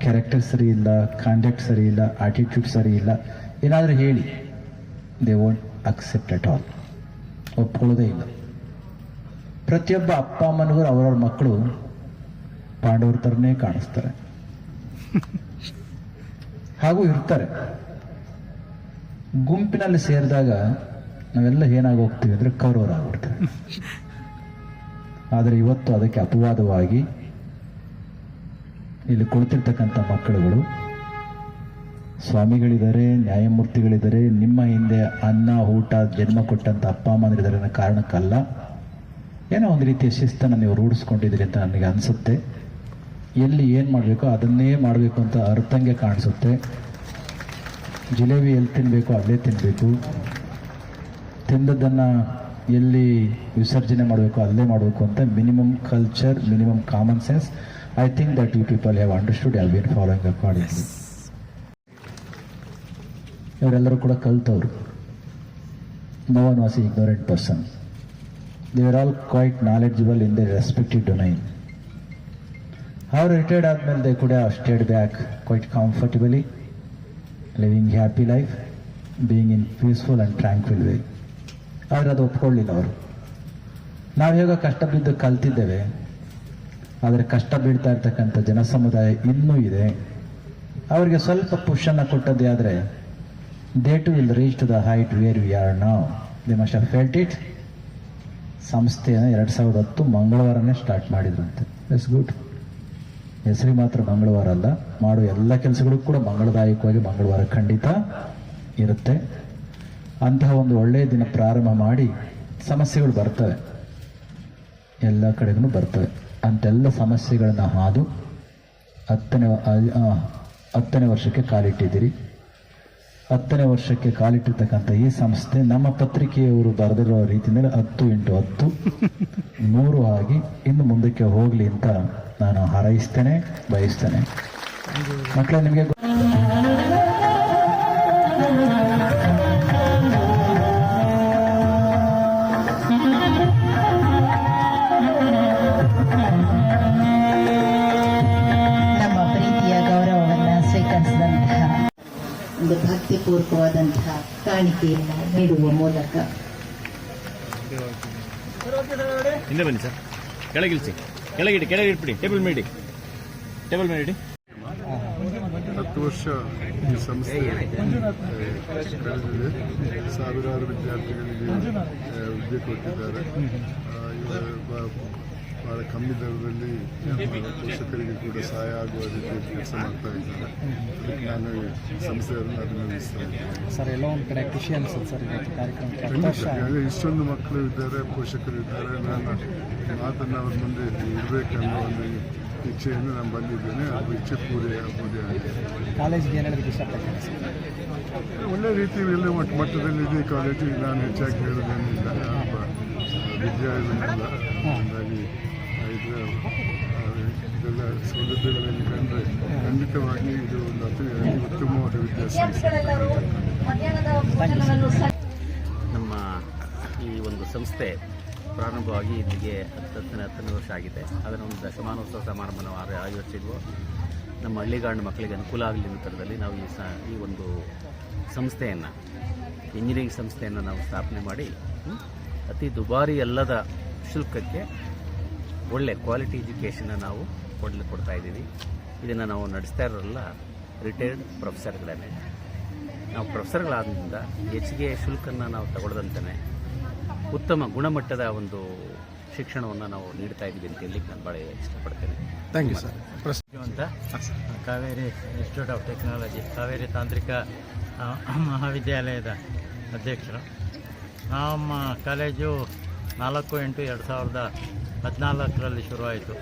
ಕ್ಯಾರೆಕ್ಟರ್ ಸರಿ ಇಲ್ಲ ಕಾಂಡಕ್ಟ್ ಸರಿ ಇಲ್ಲ ಆಟಿಟ್ಯೂಡ್ ಸರಿ ಇಲ್ಲ, ಏನಾದರೂ ಹೇಳಿ. They won't accept at all ಒಪ್ಕೊಳ್ಳೋದೇ ಇಲ್ಲ. ಪ್ರತಿಯೊಬ್ಬ ಅಪ್ಪ ಅಮ್ಮನಿಗೂ ಅವರವ್ರ ಮಕ್ಕಳು ಪಾಂಡವ್ರ ಥರನೇ ಕಾಣಿಸ್ತಾರೆ. ಹಾಗೂ ಇರ್ತಾರೆ. ಗುಂಪಿನಲ್ಲಿ ಸೇರಿದಾಗ ನಾವೆಲ್ಲ ಏನಾಗಿ ಹೋಗ್ತೀವಿ ಅಂದರೆ ಕೌರವರಾಗ್ಬಿಡ್ತೇವೆ ಆದರೆ ಇವತ್ತು ಅದಕ್ಕೆ ಅಪವಾದವಾಗಿ ಇಲ್ಲಿ ಕುಳಿತಿರ್ತಕ್ಕಂಥ ಮಕ್ಕಳುಗಳು, ಸ್ವಾಮಿಗಳಿದ್ದಾರೆ, ನ್ಯಾಯಮೂರ್ತಿಗಳಿದ್ದಾರೆ, ನಿಮ್ಮ ಹಿಂದೆ ಅನ್ನ, ಊಟ, ಜನ್ಮ ಕೊಟ್ಟಂಥ ಅಪ್ಪ ಅಮ್ಮಂದಿರಿದ್ದಾರೆ ಅನ್ನೋ ಕಾರಣಕ್ಕಲ್ಲ, ಏನೋ ಒಂದು ರೀತಿಯ ಶಿಸ್ತನ್ನು ನೀವು ರೂಢಿಸ್ಕೊಂಡಿದ್ದೀರಿ ಅಂತ ನನಗೆ ಅನಿಸುತ್ತೆ. ಎಲ್ಲಿ ಏನು ಮಾಡಬೇಕೋ ಅದನ್ನೇ ಮಾಡಬೇಕು ಅಂತ ಅರ್ಥಂಗೆ ಕಾಣಿಸುತ್ತೆ. ಜಿಲೇಬಿ ಎಲ್ಲಿ ತಿನ್ನಬೇಕು ಅಲ್ಲೇ ತಿನ್ನಬೇಕು ತಿಂದದ್ದನ್ನು ಎಲ್ಲಿ ವಿಸರ್ಜನೆ ಮಾಡಬೇಕು ಅಲ್ಲೇ ಮಾಡಬೇಕು ಅಂತ minimum culture minimum common sense I think that you people have understood have been following accordingly ಇವರೆಲ್ಲರೂ ಕೂಡ ಕಲ್ತವ್ರು. No one was ignorant person they are all quite knowledgeable in the respective domain ಅವರು ರಿಟೈರ್ಡ್ ಆದಮೇಲೆ ದೇ ಕೂಡ stayed back quite comfortably living happy life being in peaceful and tranquil way ಆದರೆ ಅದು ಒಪ್ಕೊಳ್ಳಿಲ್ಲ ಅವರು. ನಾವು ಹೇಗ ಕಷ್ಟ ಬಿದ್ದು ಕಲ್ತಿದ್ದೇವೆ. ಆದರೆ ಕಷ್ಟ ಬೀಳ್ತಾ ಇರ್ತಕ್ಕಂಥ ಜನ ಸಮುದಾಯ ಇನ್ನೂ ಇದೆ. ಅವರಿಗೆ ಸ್ವಲ್ಪ ಪುಷನ್ನು ಕೊಟ್ಟದ್ದೇ ಆದರೆ they to will reach to the height where we are ನಾವ್ the must have felt it ಸಂಸ್ಥೆಯನ್ನು ಎರಡು ಸಾವಿರದ ಹತ್ತು ಮಂಗಳವಾರನೇ ಸ್ಟಾರ್ಟ್ ಮಾಡಿದ್ರಂತೆ. ಇಟ್ಸ್ ಗುಡ್ ಹೆಸರು ಮಾತ್ರ ಮಂಗಳವಾರ ಅಲ್ಲ ಮಾಡೋ ಎಲ್ಲ ಕೆಲಸಗಳು ಕೂಡ ಮಂಗಳದಾಯಕವಾಗಿ ಮಂಗಳವಾರ ಖಂಡಿತ ಇರುತ್ತೆ. ಅಂತಹ ಒಂದು ಒಳ್ಳೆಯ ದಿನ ಪ್ರಾರಂಭ ಮಾಡಿ ಸಮಸ್ಯೆಗಳು ಬರ್ತವೆ. ಎಲ್ಲ ಕಡೆಗೂ ಬರ್ತವೆ. ಅಂತೆಲ್ಲ ಸಮಸ್ಯೆಗಳನ್ನು ಹಾದು ಹತ್ತನೇ ಹತ್ತನೇ ವರ್ಷಕ್ಕೆ ಕಾಲಿಟ್ಟಿದ್ದೀರಿ. ಹತ್ತನೇ ವರ್ಷಕ್ಕೆ ಕಾಲಿಟ್ಟಿರ್ತಕ್ಕಂಥ ಈ ಸಂಸ್ಥೆ ನಮ್ಮ ಪತ್ರಿಕೆಯವರು ಬರೆದಿರೋ ರೀತಿಯಲ್ಲಿ ಹತ್ತು ಇಂಟು ಹತ್ತು, ನೂರು ಆಗಿ ಇನ್ನು ಮುಂದಕ್ಕೆ ಹೋಗಲಿ ಅಂತ ನಾನು ಹಾರೈಸ್ತೇನೆ ಬಯಸ್ತೇನೆ. ಮಕ್ಕಳೇ ನಿಮಗೆ ಗೊ- ನಮ್ಮ ಪ್ರೀತಿಯ ಗೌರವವನ್ನು ಸ್ವೀಕರಿಸಿದಂತಹ ಒಂದು ಭಕ್ತಿಪೂರ್ವಕವಾದಂತಹ ಕಾಣಿಕೆಯನ್ನು ನೀಡುವ ಮೂಲಕ. ಹಿಂದೆ ಬನ್ನಿ ಸರ್. ಕೆಳಗಿಳಿಸಿ. ಕೆಳಗಿಡಿ ಕೆಳಗೆ ಇಟ್ಬಿಡಿ ಟೇಬಲ್ ಮೇಡಿ ಟೇಬಲ್ ಮೇಡಿ ಹತ್ತು ವರ್ಷ ಈ ಸಂಸ್ಥೆ ಕಳೆದಿದೆ ಸಾವಿರಾರು ವಿದ್ಯಾರ್ಥಿಗಳಿಗೆ ಹುದ್ದೆ ಕೊಟ್ಟಿದ್ದಾರೆ. ಬಹಳ ಕಮ್ಮಿ ದರದಲ್ಲಿ ಪೋಷಕರಿಗೆ ಕೂಡ ಸಹಾಯ ಆಗುವ ರೀತಿ ಕೆಲಸ ಮಾಡ್ತಾ ಇದ್ದಾರೆ. ಅದಕ್ಕೆ ನಾನು ಸಂಸ್ಥೆಯನ್ನು ಅಭಿನಂದಿಸ್ತಾ ಇದ್ದೇನೆ. ಸರ್ ಎಲ್ಲ ಒಂದು ಕಡೆ ಖುಷಿ ಅನಿಸುತ್ತೆ ಸರ್ ಇವತ್ತು ಕಾರ್ಯಕ್ರಮ ಖಂಡಿತ. ಇಷ್ಟೊಂದು ಮಕ್ಕಳು ಇದ್ದಾರೆ ಪೋಷಕರು ಇದ್ದಾರೆ. ನಾನು ಮಾತನ್ನು ಅವ್ರ ಮುಂದೆ ಇರಬೇಕನ್ನೋ ಒಂದು ಇಚ್ಛೆಯನ್ನು ನಾನು ಬಂದಿದ್ದೇನೆ. ಅದು ಇಚ್ಛೆ ಪೂರೈ ಆಗಬಹುದೇ ಆಗಿದೆ. ಕಾಲೇಜಿಗೆ ಇಷ್ಟಪಡ್ತೀನಿ ಒಳ್ಳೆ ರೀತಿಯಲ್ಲಿ ಮಟ್ಟ ಮಟ್ಟದಲ್ಲಿದೆ ಕಾಲೇಜು ನಾನು ಹೆಚ್ಚಾಗಿ ಹೇಳೋದೇನಿಲ್ಲ. ವಿದ್ಯಾರ್ಥಿಗಳಲ್ಲ. ಹಾಗಾಗಿ ಇದೆಲ್ಲ ಸೌಲಭ್ಯಗಳಲ್ಲಿ ಕಂಡ್ರೆ ಖಂಡಿತವಾಗಿ ಇದು ಒಂದು ಅತಿ ಉತ್ತಮವಾದ ವಿದ್ಯಾಸಂಸ್ಥೆ ನಮ್ಮ ಈ ಒಂದು ಸಂಸ್ಥೆ ಪ್ರಾರಂಭವಾಗಿ ಇಲ್ಲಿಗೆ ಹತ್ತನೇ ಹತ್ತನೇ ವರ್ಷ ಆಗಿದೆ. ಅದರ ಒಂದು ದಶಮಾನೋತ್ಸವ ಸಮಾರಂಭ ಆಯೋಜಿಸಿದ್ವು. ನಮ್ಮ ಹಳ್ಳಿಗಾಡಿನ ಮಕ್ಕಳಿಗೆ ಅನುಕೂಲ ಆಗಲಿ ಅನ್ನೋ ಥರದಲ್ಲಿ ನಾವು ಈ ಸ ಈ ಒಂದು ಸಂಸ್ಥೆಯನ್ನು ಇಂಜಿನಿಯರಿಂಗ್ ಸಂಸ್ಥೆಯನ್ನು ನಾವು ಸ್ಥಾಪನೆ ಮಾಡಿ ಅತಿ ದುಬಾರಿ ಅಲ್ಲದ ಶುಲ್ಕಕ್ಕೆ ಒಳ್ಳೆ ಕ್ವಾಲಿಟಿ ಎಜುಕೇಷನ್ನ ನಾವು ಕೊಡಲಿ ಕೊಡ್ತಾ ಇದ್ದೀವಿ. ಇದನ್ನು ನಾವು ನಡೆಸ್ತಾ ಇರೋಲ್ಲ ರಿಟೈರ್ಡ್ ಪ್ರೊಫೆಸರ್ಗಳೇ ನಾವು ಪ್ರೊಫೆಸರ್ಗಳಾದ್ರಿಂದ ಹೆಚ್ಚಿಗೆ ಶುಲ್ಕನ್ನು ನಾವು ತಗೊಳ್ದಂತಲೇ ಉತ್ತಮ ಗುಣಮಟ್ಟದ ಒಂದು ಶಿಕ್ಷಣವನ್ನು ನಾವು ನೀಡ್ತಾ ಇದ್ದೀವಿ ಅಂತ ಹೇಳಿ ನಾನು ಭಾಳ ಇಷ್ಟಪಡ್ತೇನೆ. ಥ್ಯಾಂಕ್ ಯು ಸರ್ ಪ್ರಸಿದ್ಧವಂತ ಅಂತ Kaveri Institute of Technology Kaveri ತಾಂತ್ರಿಕ ಮಹಾವಿದ್ಯಾಲಯದ ಅಧ್ಯಕ್ಷರು. ನಮ್ಮ ಕಾಲೇಜು ನಾಲ್ಕು ಎಂಟು ಎರಡು ಸಾವಿರದ ಹದಿನಾಲ್ಕರಲ್ಲಿ ಶುರುವಾಯಿತು.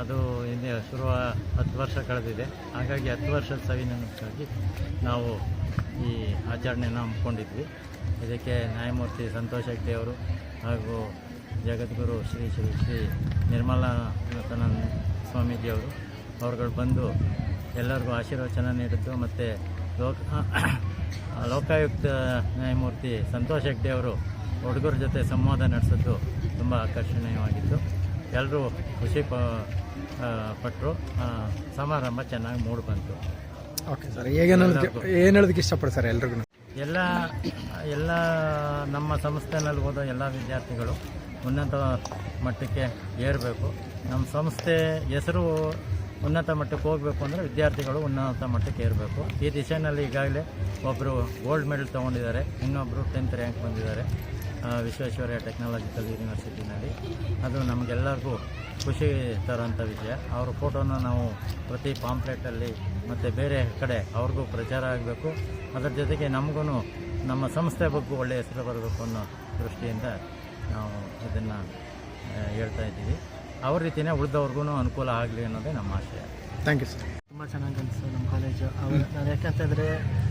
ಅದು ಹಿಂದೆ ಶುರುವ ಹತ್ತು ವರ್ಷ ಕಳೆದಿದೆ. ಹಾಗಾಗಿ ಹತ್ತು ವರ್ಷದ ಸವಿನೆನಪಿಗಾಗಿ ನಾವು ಈ ಆಚರಣೆಯನ್ನು ಹಮ್ಮಿಕೊಂಡಿದ್ವಿ. ಇದಕ್ಕೆ ನ್ಯಾಯಮೂರ್ತಿ ಸಂತೋಷ್ ಹೆಗ್ಡೆ ಅವರು ಹಾಗೂ ಜಗದ್ಗುರು ಶ್ರೀ ಶ್ರೀ ಶ್ರೀ ನಿರ್ಮಲಾನಂದನ ಸ್ವಾಮೀಜಿಯವರು ಅವರುಗಳು ಬಂದು ಎಲ್ಲರಿಗೂ ಆಶೀರ್ವಚನ ನೀಡಿದ್ದು ಮತ್ತು ಲೋಕ, ಲೋಕಾಯುಕ್ತ ನ್ಯಾಯಮೂರ್ತಿ ಸಂತೋಷ್ ಹೆಗ್ಡೆ ಅವರು ಹುಡುಗರ ಜೊತೆ ಸಂವಾದ ನಡೆಸಿದ್ದು ತುಂಬ ಆಕರ್ಷಣೀಯವಾಗಿತ್ತು. ಎಲ್ಲರೂ ಖುಷಿ ಪ ಪಟ್ಟರು ಸಮಾರಂಭ ಚೆನ್ನಾಗಿ ಮೂಡಿ ಬಂತು. ಓಕೆ ಸರ್ ಏನು ಹೇಳೋದಕ್ಕೆ ಏನು ಹೇಳೋದಕ್ಕೆ ಇಷ್ಟಪಡ್ತಾರೆ ಎಲ್ರಿಗೂ? ಎಲ್ಲ ಎಲ್ಲ ನಮ್ಮ ಸಂಸ್ಥೆನಲ್ಲಿ ಹೋದ ಎಲ್ಲ ವಿದ್ಯಾರ್ಥಿಗಳು ಉನ್ನತ ಮಟ್ಟಕ್ಕೆ ಏರಬೇಕು. ನಮ್ಮ ಸಂಸ್ಥೆ ಹೆಸರು ಉನ್ನತ ಮಟ್ಟಕ್ಕೆ ಹೋಗಬೇಕು ಅಂದರೆ ವಿದ್ಯಾರ್ಥಿಗಳು ಉನ್ನತ ಮಟ್ಟಕ್ಕೆ ಏರಬೇಕು. ಈ ದಿಶೆಯಲ್ಲಿ ಈಗಾಗಲೇ ಒಬ್ಬರು ಗೋಲ್ಡ್ ಮೆಡಲ್ ತೊಗೊಂಡಿದ್ದಾರೆ ಇನ್ನೊಬ್ಬರು ಟೆಂತ್ ರ್ಯಾಂಕ್ ಬಂದಿದ್ದಾರೆ. ವಿಶ್ವೇಶ್ವರಯ್ಯ ಟೆಕ್ನಾಲಜಿಕಲ್ ಯೂನಿವರ್ಸಿಟಿನಲ್ಲಿ ಅದು ನಮಗೆಲ್ಲರಿಗೂ ಖುಷಿ ತರೋಂಥ ವಿಷಯ. ಅವ್ರ ಫೋಟೋನ ನಾವು ಪ್ರತಿ ಪಾಂಪ್ಲೆಟಲ್ಲಿ ಮತ್ತು ಬೇರೆ ಕಡೆ ಅವ್ರಿಗೂ ಪ್ರಚಾರ ಆಗಬೇಕು. ಅದರ ಜೊತೆಗೆ ನಮಗೂ ನಮ್ಮ ಸಂಸ್ಥೆ ಬಗ್ಗೆ ಒಳ್ಳೆಯ ಹೆಸರು ಬರಬೇಕು ಅನ್ನೋ ದೃಷ್ಟಿಯಿಂದ ನಾವು ಇದನ್ನು ಹೇಳ್ತಾ ಇದ್ದೀವಿ. ಅವ್ರ ರೀತಿಯೇ ಉಳಿದವ್ರಿಗೂ ಅನುಕೂಲ ಆಗಲಿ ಅನ್ನೋದೇ ನಮ್ಮ ಆಶಯ. ಥ್ಯಾಂಕ್ ಯು ಸರ್ ತುಂಬ ಚೆನ್ನಾಗಿ ಅನಿಸ್ತು ನಮ್ಮ ಕಾಲೇಜು ಅವ್ರು ನಾನು ಯಾಕಂತಂದರೆ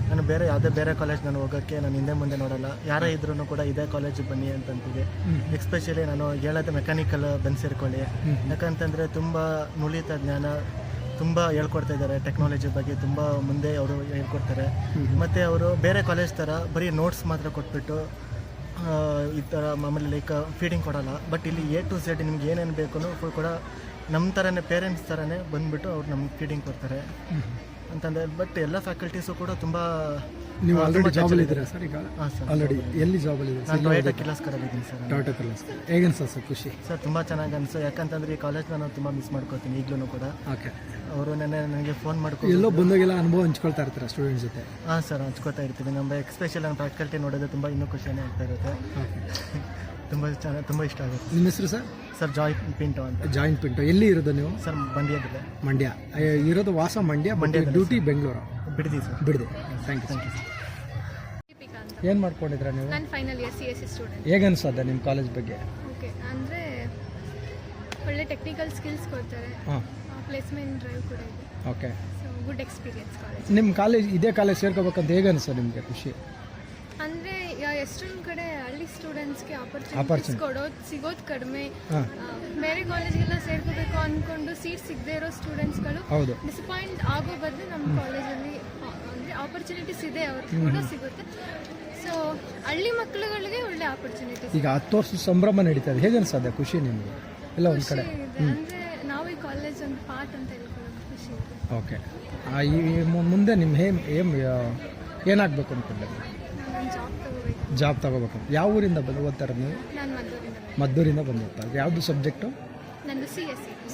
ನಾನು ಬೇರೆ ಯಾವುದೇ ಬೇರೆ ಕಾಲೇಜ್ ನಾನು ಹೋಗೋಕ್ಕೆ ನಾನು ಹಿಂದೆ ಮುಂದೆ ನೋಡಲ್ಲ. ಯಾರೇ ಇದ್ರೂ ಕೂಡ ಇದೇ ಕಾಲೇಜಿಗೆ ಬನ್ನಿ ಅಂತಂತಿದೆ ಎಕ್ಸ್ಪೆಷಲಿ ನಾನು ಹೇಳೋದು ಮೆಕ್ಯಾನಿಕಲ್ ಬಂದು ಸೇರಿಕೊಳ್ಳಿ. ಯಾಕಂತಂದರೆ ತುಂಬ ನುಳಿತ ಜ್ಞಾನ ತುಂಬ ಹೇಳ್ಕೊಡ್ತಾ ಇದ್ದಾರೆ ಟೆಕ್ನಾಲಜಿ ಬಗ್ಗೆ ತುಂಬ ಮುಂದೆ ಅವರು ಹೇಳ್ಕೊಡ್ತಾರೆ. ಮತ್ತು ಅವರು ಬೇರೆ ಕಾಲೇಜ್ ಥರ ಬರೀ ನೋಟ್ಸ್ ಮಾತ್ರ ಕೊಟ್ಬಿಟ್ಟು ಈ ಥರ ಮಾಮೂಲಿ ಲೈಕ್ ಫೀಡಿಂಗ್ ಕೊಡೋಲ್ಲ. ಬಟ್ ಇಲ್ಲಿ ಎ ಟು ಝೆಡ್ ನಿಮ್ಗೆ ಏನೇನು ಬೇಕು ಫುಲ್ ಕೂಡ ನಮ್ಮ ಥರನೇ ಪೇರೆಂಟ್ಸ್ ಥರನೇ ಬಂದ್ಬಿಟ್ಟು ಅವ್ರು ನಮ್ಗೆ ಫೀಡಿಂಗ್ ಕೊಡ್ತಾರೆ. ಅಂತಂದರೆ ಬಟ್ ಎಲ್ಲ ಫ್ಯಾಕಲ್ಟೀಸು ಕೂಡ ತುಂಬ ನೀವು ಆಲ್ರೆಡಿ ಜಾಬಲ್ಲಿ ಇದ್ದೀರಾ ಸರ್ ಈಗ? ಹಾಂ ಸರ್. ಆಲ್ರೆಡಿ ಎಲ್ಲಿ ಜಾಬಲ್ಲಿ ನಾನು ಇದೆ ಟೊಯೋಟಾ ಕಿಲಾಸ್ಕರ ಇದ್ದೀನಿ ಸರ್ ಟಾಟಾ ಕರ್ಲಾಸ್ಕರ್ ಹೇಗೆ ಸರ್ ಖುಷಿ? ಸರ್ ತುಂಬ ಚೆನ್ನಾಗಿ ಅನಿಸು. ಯಾಕಂತಂದ್ರೆ ಈ ಕಾಲೇಜ್ ನಾನು ತುಂಬ ಮಿಸ್ ಮಾಡ್ಕೋತೀನಿ ಈಗಲೂ ಕೂಡ. ಓಕೆ. ಅವರು ನೆನ್ನೆ ನನಗೆ ಫೋನ್ ಮಾಡ್ಕೊ ಎಲ್ಲೋ ಬಂದಾಗೆಲ್ಲ ಅನುಭವ ಹಂಚ್ಕೊಳ್ತಾ ಇರ್ತಾರೆ ಸ್ಟೂಡೆಂಟ್ಸ್ ಜೊತೆ? ಹಾಂ ಸರ್ ಹಂಚ್ಕೊತಾ ಇರ್ತೀವಿ. ನಮ್ಮ ಎಕ್ಸ್ಪೆಷಲ್ ನಮ್ಮ ಫ್ಯಾಕಲ್ಟಿ ನೋಡೋದು ತುಂಬ ಇನ್ನೂ ಖುಷಿಯೇ ಆಗ್ತಾ ಇರುತ್ತೆ. ತುಂಬ ಚೆನ್ನಾಗಿ ತುಂಬ ಇಷ್ಟ ಆಗುತ್ತೆ. ನಿಮ್ಮ ಹೆಸರು ಸರ್? ಸರ್ ಜಾಯ್ ಪಿಂಟೋ ಅಂತ. ಜಾಯಿಂಟ್ ಪಿಂಟು. ಎಲ್ಲಿ ಇರೋದು ನೀವು? ಸರ್ ಮಂಡ್ಯದಲ್ಲೇ. ಮಂಡ್ಯ. ಏ, ಇರೋದು ವಾಸ ಮಂಡ್ಯ ಮಂಡ್ಯ ಮಂಡ್ಯದಲ್ಲಿ ಡ್ಯೂಟಿ ಬೆಂಗಳೂರು. ಬಿಡ್ತೀವಿ sir. ಬಿಡಿದೆ. Thank you thank you Deepika ಅಂತ ಏನು ಮಾಡ್ಕೊಂಡಿದ್ರ ನೀವು? ನಾನು final year C S C student ಹೇಗೆ ಅನ್ಸತ್ತೆ ನಿಮ್ಮ ಕಾಲೇಜ್ ಬಗ್ಗೆ? ಓಕೆ ಅಂದರೆ ಒಳ್ಳೆ ಟೆಕ್ನಿಕಲ್ ಸ್ಕಿಲ್ಸ್ ಕೊಡ್ತಾರೆ. ಹಾಂ. ಪ್ಲೇಸ್ಮೆಂಟ್ ಡ್ರೈವ್ ಕೂಡ ಇದೆ. Okay so good experience college ನಿಮ್ಮ ಕಾಲೇಜ್ ಇದೇ ಕಾಲೇಜ್ ಸೇರ್ಕೋಬೇಕಂತ ಹೇಗೆ ಅನಿಸ್ತು ನಿಮಗೆ ಖುಷಿ? ಅಂದರೆ ಎಷ್ಟೊಂದು ಕಡೆ ಹಳ್ಳಿ ಸ್ಟೂಡೆಂಟ್ಸ್ಗೆ ಆಪರ್ಚುನಿಟೀಸ್. ಕೊಡೋದು ಸಿಗೋದು ಕಡಿಮೆ. ಬೇರೆ ಕಾಲೇಜ್ಗೆಲ್ಲ ಸೇರ್ಕೋಬೇಕು ಅಂದ್ಕೊಂಡು ಸೀಟ್ ಸಿಗದೇ ಇರೋ ಸ್ಟೂಡೆಂಟ್ಸ್ಗಳು ಡಿಸಪಾಯಿಂಟ್ ಆಗೋ ಬದಲು ನಮ್ಮ ಕಾಲೇಜಲ್ಲಿ ಅಂದರೆ ಆಪರ್ಚುನಿಟೀಸ್ ಇದೆ ಅವ್ರಿಗೆ ಕೂಡ ಸಿಗುತ್ತೆ. ಸೊ ಹಳ್ಳಿ ಮಕ್ಕಳುಗಳಿಗೆ ಒಳ್ಳೆ ಆಪರ್ಚುನಿಟೀಸ್ ಈಗ ಹತ್ತು ವರ್ಷ ಸಂಭ್ರಮ ನಡೀತಾ ಇದೆ. ಹೇಗೆ ಅನ್ಸತ್ತೆ? ಖುಷಿ ನಿಮಗೆ? ಎಲ್ಲ ಒಂದು ಕಡೆ. ಅಂದರೆ ನಾವು ಈ ಕಾಲೇಜ್ ಒಂದು ಪಾರ್ಟ್ ಅಂತ ಹೇಳ್ಕೊಳ್ಳೋದು ಖುಷಿ ಓಕೆ ಮುಂದೆ ನಿಮ್ಮ ಹೇಮ್ ಏಮ್ ಏನಾಗಬೇಕು ತಗೋಬೇಕು ಜಾಬ್ ತಗೋಬೇಕು ಯಾವ ಊರಿಂದ ಬಂದು ಓದ್ತಾರೆ ನೀವು? ಮದ್ದೂರಿಂದ ಬಂದು. ಓದ್ತಾ ಇದ್ದೀರಿ ಯಾವುದು subject?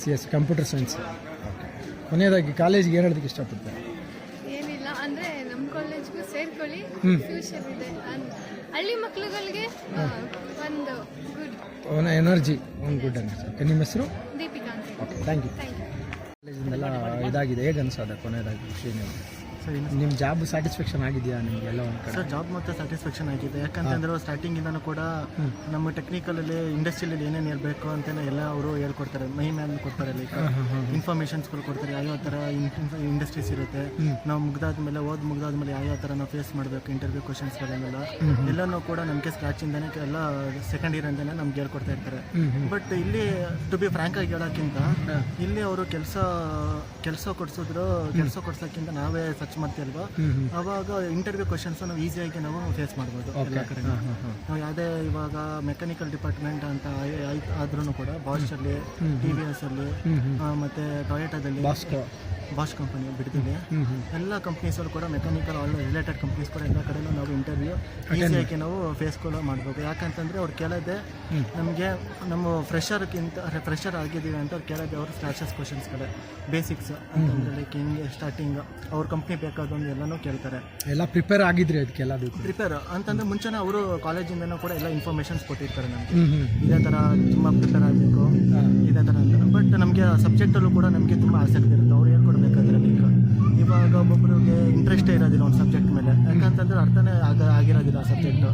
C S computer science okay ಕೊನೆಯದಾಗಿ ಕಾಲೇಜ್ಗೆ ಏನು ಹೇಳೋದಕ್ಕೆ ಇಷ್ಟಪಡ್ತಾರೆ? ಏನಿಲ್ಲ ಅಂದರೆ ನಮ್ಮ ಕಾಲೇಜ್ಗೂ ಸೇರ್ಕೊಳ್ಳಿ. ಫ್ಯೂಚರ್ ಇದೆ ಹಳ್ಳಿ ಮಕ್ಕಳುಗಳಿಗೆ ಒಂದು ಗುಡ್ ಎನರ್ಜಿ ಒಂದು ಗುಡ್ ಎನರ್ಜಿ ಓಕೆ ನಿಮ್ಮ ಹೆಸರು? ದೀಪಿಕಾ ಓಕೆ ಥ್ಯಾಂಕ್ ಯು ಕಾಲೇಜಿಂದೆಲ್ಲ ಇದಾಗಿದೆ. ಹೇಗೆ ಅನಿಸೋದ ಕೊನೆಯದಾಗಿ ಇನ್ನು ನಿಮ್ಮ ಜಾಬ್ ಸ್ಯಾಟಿಸ್ಫ್ಯಾಕ್ಷನ್ ಆಗಿದೆಯಾ ನಿಮಗೆಲ್ಲ ಒಂದು ಕಡೆ? ಸರ್ ಜಾಬ್ ಮಾತ್ರ ಸ್ಯಾಟಿಸ್ಫ್ಯಾಕ್ಷನ್ ಆಗಿದೆ. ಯಾಕಂತಂದ್ರೆ ಸ್ಟಾರ್ಟಿಂಗಿಂದನೂ ಕೂಡ ನಮ್ಮ ಟೆಕ್ನಿಕಲಲ್ಲಿ ಇಂಡಸ್ಟ್ರಿಯಲ್ಲಿ ಏನೇನು ಇರಬೇಕು ಅಂತಲೇ ಎಲ್ಲ ಅವರು ಹೇಳ್ಕೊಡ್ತಾರೆ. ಮೈ ಮ್ಯಾನ್ ಕೊಡ್ತಾರೆ ಲೈಕ್ ಇನ್ಫಾರ್ಮೇಷನ್ಸ್ಗಳು ಕೊಡ್ತಾರೆ. ಯಾವ್ಯಾವ ಥರ ಇಂಡಸ್ಟ್ರೀಸ್ ಇರುತ್ತೆ. ನಾವು ಮುಗ್ದಾದ್ಮೇಲೆ ಓದ್ ಮುಗ್ದಾದ್ಮೇಲೆ ಯಾವ್ಯಾವ ಥರ ನಾವು ಫೇಸ್ ಮಾಡಬೇಕು ಇಂಟರ್ವ್ಯೂ ಕ್ವಶನ್ಸ್ಗಳನ್ನೆಲ್ಲ ಎಲ್ಲನೂ ಕೂಡ ನಮಗೆ ಸ್ಕ್ರಾಚಿಂದನೇ ಎಲ್ಲ ಸೆಕೆಂಡ್ ಇಯರ್ ಅಂತಲೇ ನಮ್ಗೆ ಹೇಳ್ಕೊಡ್ತಾ ಇರ್ತಾರೆ. ಬಟ್ ಇಲ್ಲಿ ಟು ಬಿ ಫ್ರ್ಯಾಂಕ್ ಆಗಿ ಹೇಳೋಕ್ಕಿಂತ ಇಲ್ಲಿ ಅವರು ಕೆಲಸ ಕೆಲಸ ಕೊಡಿಸಿದ್ರು ಕೆಲಸ ಕೊಡ್ಸೋಕ್ಕಿಂತ ನಾವೇ ಸರ್ಚ್ ಮಾಡ್ತೀವಲ್ವಾ ಅವಾಗ ಇಂಟರ್ವ್ಯೂ ಕ್ವಶನ್ಸ್ ನಾವು ಈಸಿಯಾಗಿ ನಾವು ಫೇಸ್ ಮಾಡ್ಬೋದು ಎಲ್ಲ ಕಡೆ ನಾವು ಯಾವುದೇ ಇವಾಗ ಮೆಕ್ಯಾನಿಕಲ್ ಡಿಪಾರ್ಟ್ಮೆಂಟ್ ಅಂತ ಆದ್ರೂ ಕೂಡ ಬಾಸ್ಟಲ್ಲಿ ಅಲ್ಲಿ ಟಿ ವಿ ಎಸ್ ಅಲ್ಲಿ ಮತ್ತೆ ಟೊಯೋಟಾದಲ್ಲಿ ಬಾಷ್ ಕಂಪನಿ ಬಿಡ್ತೀವಿ ಎಲ್ಲ ಕಂಪ್ನೀಸಲ್ಲೂ ಕೂಡ ಮೆಕ್ಯಾನಿಕಲ್ ಆಲ್ ರಿಲೇಟೆಡ್ ಕಂಪ್ನೀಸ್ ಕೂಡ ಎಲ್ಲ ಕಡೆಯೂ ನಾವು ಇಂಟರ್ವ್ಯೂ ಈಸಿಯಾಗಿ ನಾವು ಫೇಸ್ ಕೂಡ ಮಾಡ್ಬೋದು ಯಾಕಂತಂದರೆ ಅವ್ರು ಕೇಳೋದೆ ನಮಗೆ ನಮ್ಮ ಫ್ರೆಷರ್ಗಿಂತ ಫ್ರೆಷರ್ ಆಗಿದ್ದೀವಿ ಅಂತ ಅವ್ರು ಕೇಳೋದೆ ಅವ್ರ ಸ್ಟ್ಯಾಚಸ್ ಕಡೆ. ಬೇಸಿಕ್ಸ್ ಅಂತಂದರೆ ಲೈಕ್ ಹಿಂಗೆ ಸ್ಟಾರ್ಟಿಂಗ್ ಅವ್ರ ಕಂಪ್ನಿ ಬೇಕಾದೊಂದು ಎಲ್ಲನೂ ಕೇಳ್ತಾರೆ. ಎಲ್ಲ ಪ್ರಿಪೇರ್ ಆಗಿದ್ರಿ ಅದಕ್ಕೆಲ್ಲ ಅದಕ್ಕೆ ಪ್ರಿಪೇರ್ ಅಂತಂದ್ರೆ ಮುಂಚೆನೇ ಅವರು ಕಾಲೇಜಿಂದನೂ ಕೂಡ ಎಲ್ಲ ಇನ್ಫಾರ್ಮೇಷನ್ಸ್ ಕೊಟ್ಟಿರ್ತಾರೆ ನಮಗೆ. ಇದೇ ಥರ ತುಂಬ ಪ್ರಿಪೇರ್ ಆಗಬೇಕು. ಇದೇ ಥರ ಅಂತ. ಬಟ್ ನಮಗೆ ಸಬ್ಜೆಕ್ಟಲ್ಲೂ ಕೂಡ ನಮಗೆ ತುಂಬ ಆಸಕ್ತಿ ಇರುತ್ತೆ. ಅವ್ರು ಹೇಳ್ಕೊಡ್ಬೇಕಾದ್ರೆ ಲೈಕ್ ಇವಾಗ ಒಬ್ಬೊಬ್ಬರಿಗೆ ಇಂಟ್ರೆಸ್ಟೇ ಇರೋದಿಲ್ಲ ಒಂದು ಸಬ್ಜೆಕ್ಟ್ ಮೇಲೆ. ಯಾಕಂತಂದ್ರೆ ಅರ್ಥನೇ ಆಗ ಆಗಿರೋದಿಲ್ಲ ಆ ಸಬ್ಜೆಕ್ಟು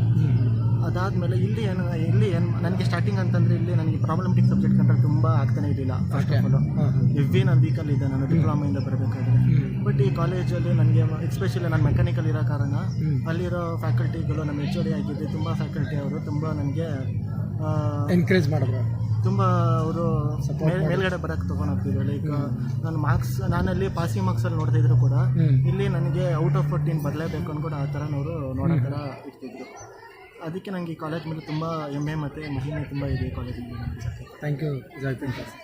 ಅದಾದಮೇಲೆ ಇಲ್ಲಿ ಏನು ಇಲ್ಲಿ ಏನು ನನಗೆ ಸ್ಟಾರ್ಟಿಂಗ್ ಅಂತಂದರೆ ಇಲ್ಲಿ ನನಗೆ ಪ್ರಾಬ್ಲಮೆಟಿಕ್ ಸಬ್ಜೆಕ್ಟ್ ಕಂಡ್ರೆ ತುಂಬ ಆಗ್ತಾನೆ ಇರಲಿಲ್ಲ ಫಸ್ಟ್ ಆಫ್ ಆಲ್ ಎವ್ವಿ ನಾನು ವೀಕಲ್ಲಿ ಇದ್ದೆ ನಾನು ಡಿಪ್ಲೊಮೆಯಿಂದ ಬರಬೇಕಾದ್ರೆ ಬಟ್ ಈ ಕಾಲೇಜಲ್ಲಿ ನನಗೆ ಎಸ್ಪೆಷಲಿ ನಾನು ಮೆಕ್ಯಾನಿಕಲ್ ಇರೋ ಕಾರಣ ಅಲ್ಲಿರೋ ಫ್ಯಾಕಲ್ಟಿಗಳು ನಮ್ಮ ಎಚ್ ಡಿ ಆಗಿದ್ದು ತುಂಬ ಫ್ಯಾಕಲ್ಟಿ ಅವರು ತುಂಬ ನನಗೆ ಎನ್ಕರೇಜ್ ಮಾಡಿದ್ರು. ತುಂಬ ಅವರು ಮೇಲ್ಗಡೆ ಬರೋಕ್ಕೆ ತಗೊಂಡು ಹೋಗ್ತಿದ್ರು. ಲೈಕ್ ನನ್ನ ಮಾರ್ಕ್ಸ್ ನಾನಲ್ಲಿ ಪಾಸಿಂಗ್ ಮಾರ್ಕ್ಸಲ್ಲಿ ನೋಡ್ತಾ ಇದ್ರು ಕೂಡ ಇಲ್ಲಿ ನನಗೆ ಔಟ್ ಆಫ್ ಫೋರ್ಟೀನ್ ಬರಲೇಬೇಕು ಅನ್ಕೊಂಡು ಆ ಥರ ಅವರು ನೋಡೋ ಥರ ಇರ್ತಿದ್ರು. ಅದಕ್ಕೆ ನನಗೆ ಈ ಕಾಲೇಜ್ ಮೇಲೆ ತುಂಬ ಹೆಮ್ಮೆ ಮತ್ತು ಮಹಿಮೆ ತುಂಬ ಇದೆ ಈ ಕಾಲೇಜಿಗೆ ಥ್ಯಾಂಕ್ ಯು ಜಯಪ್ರಕಾಶ್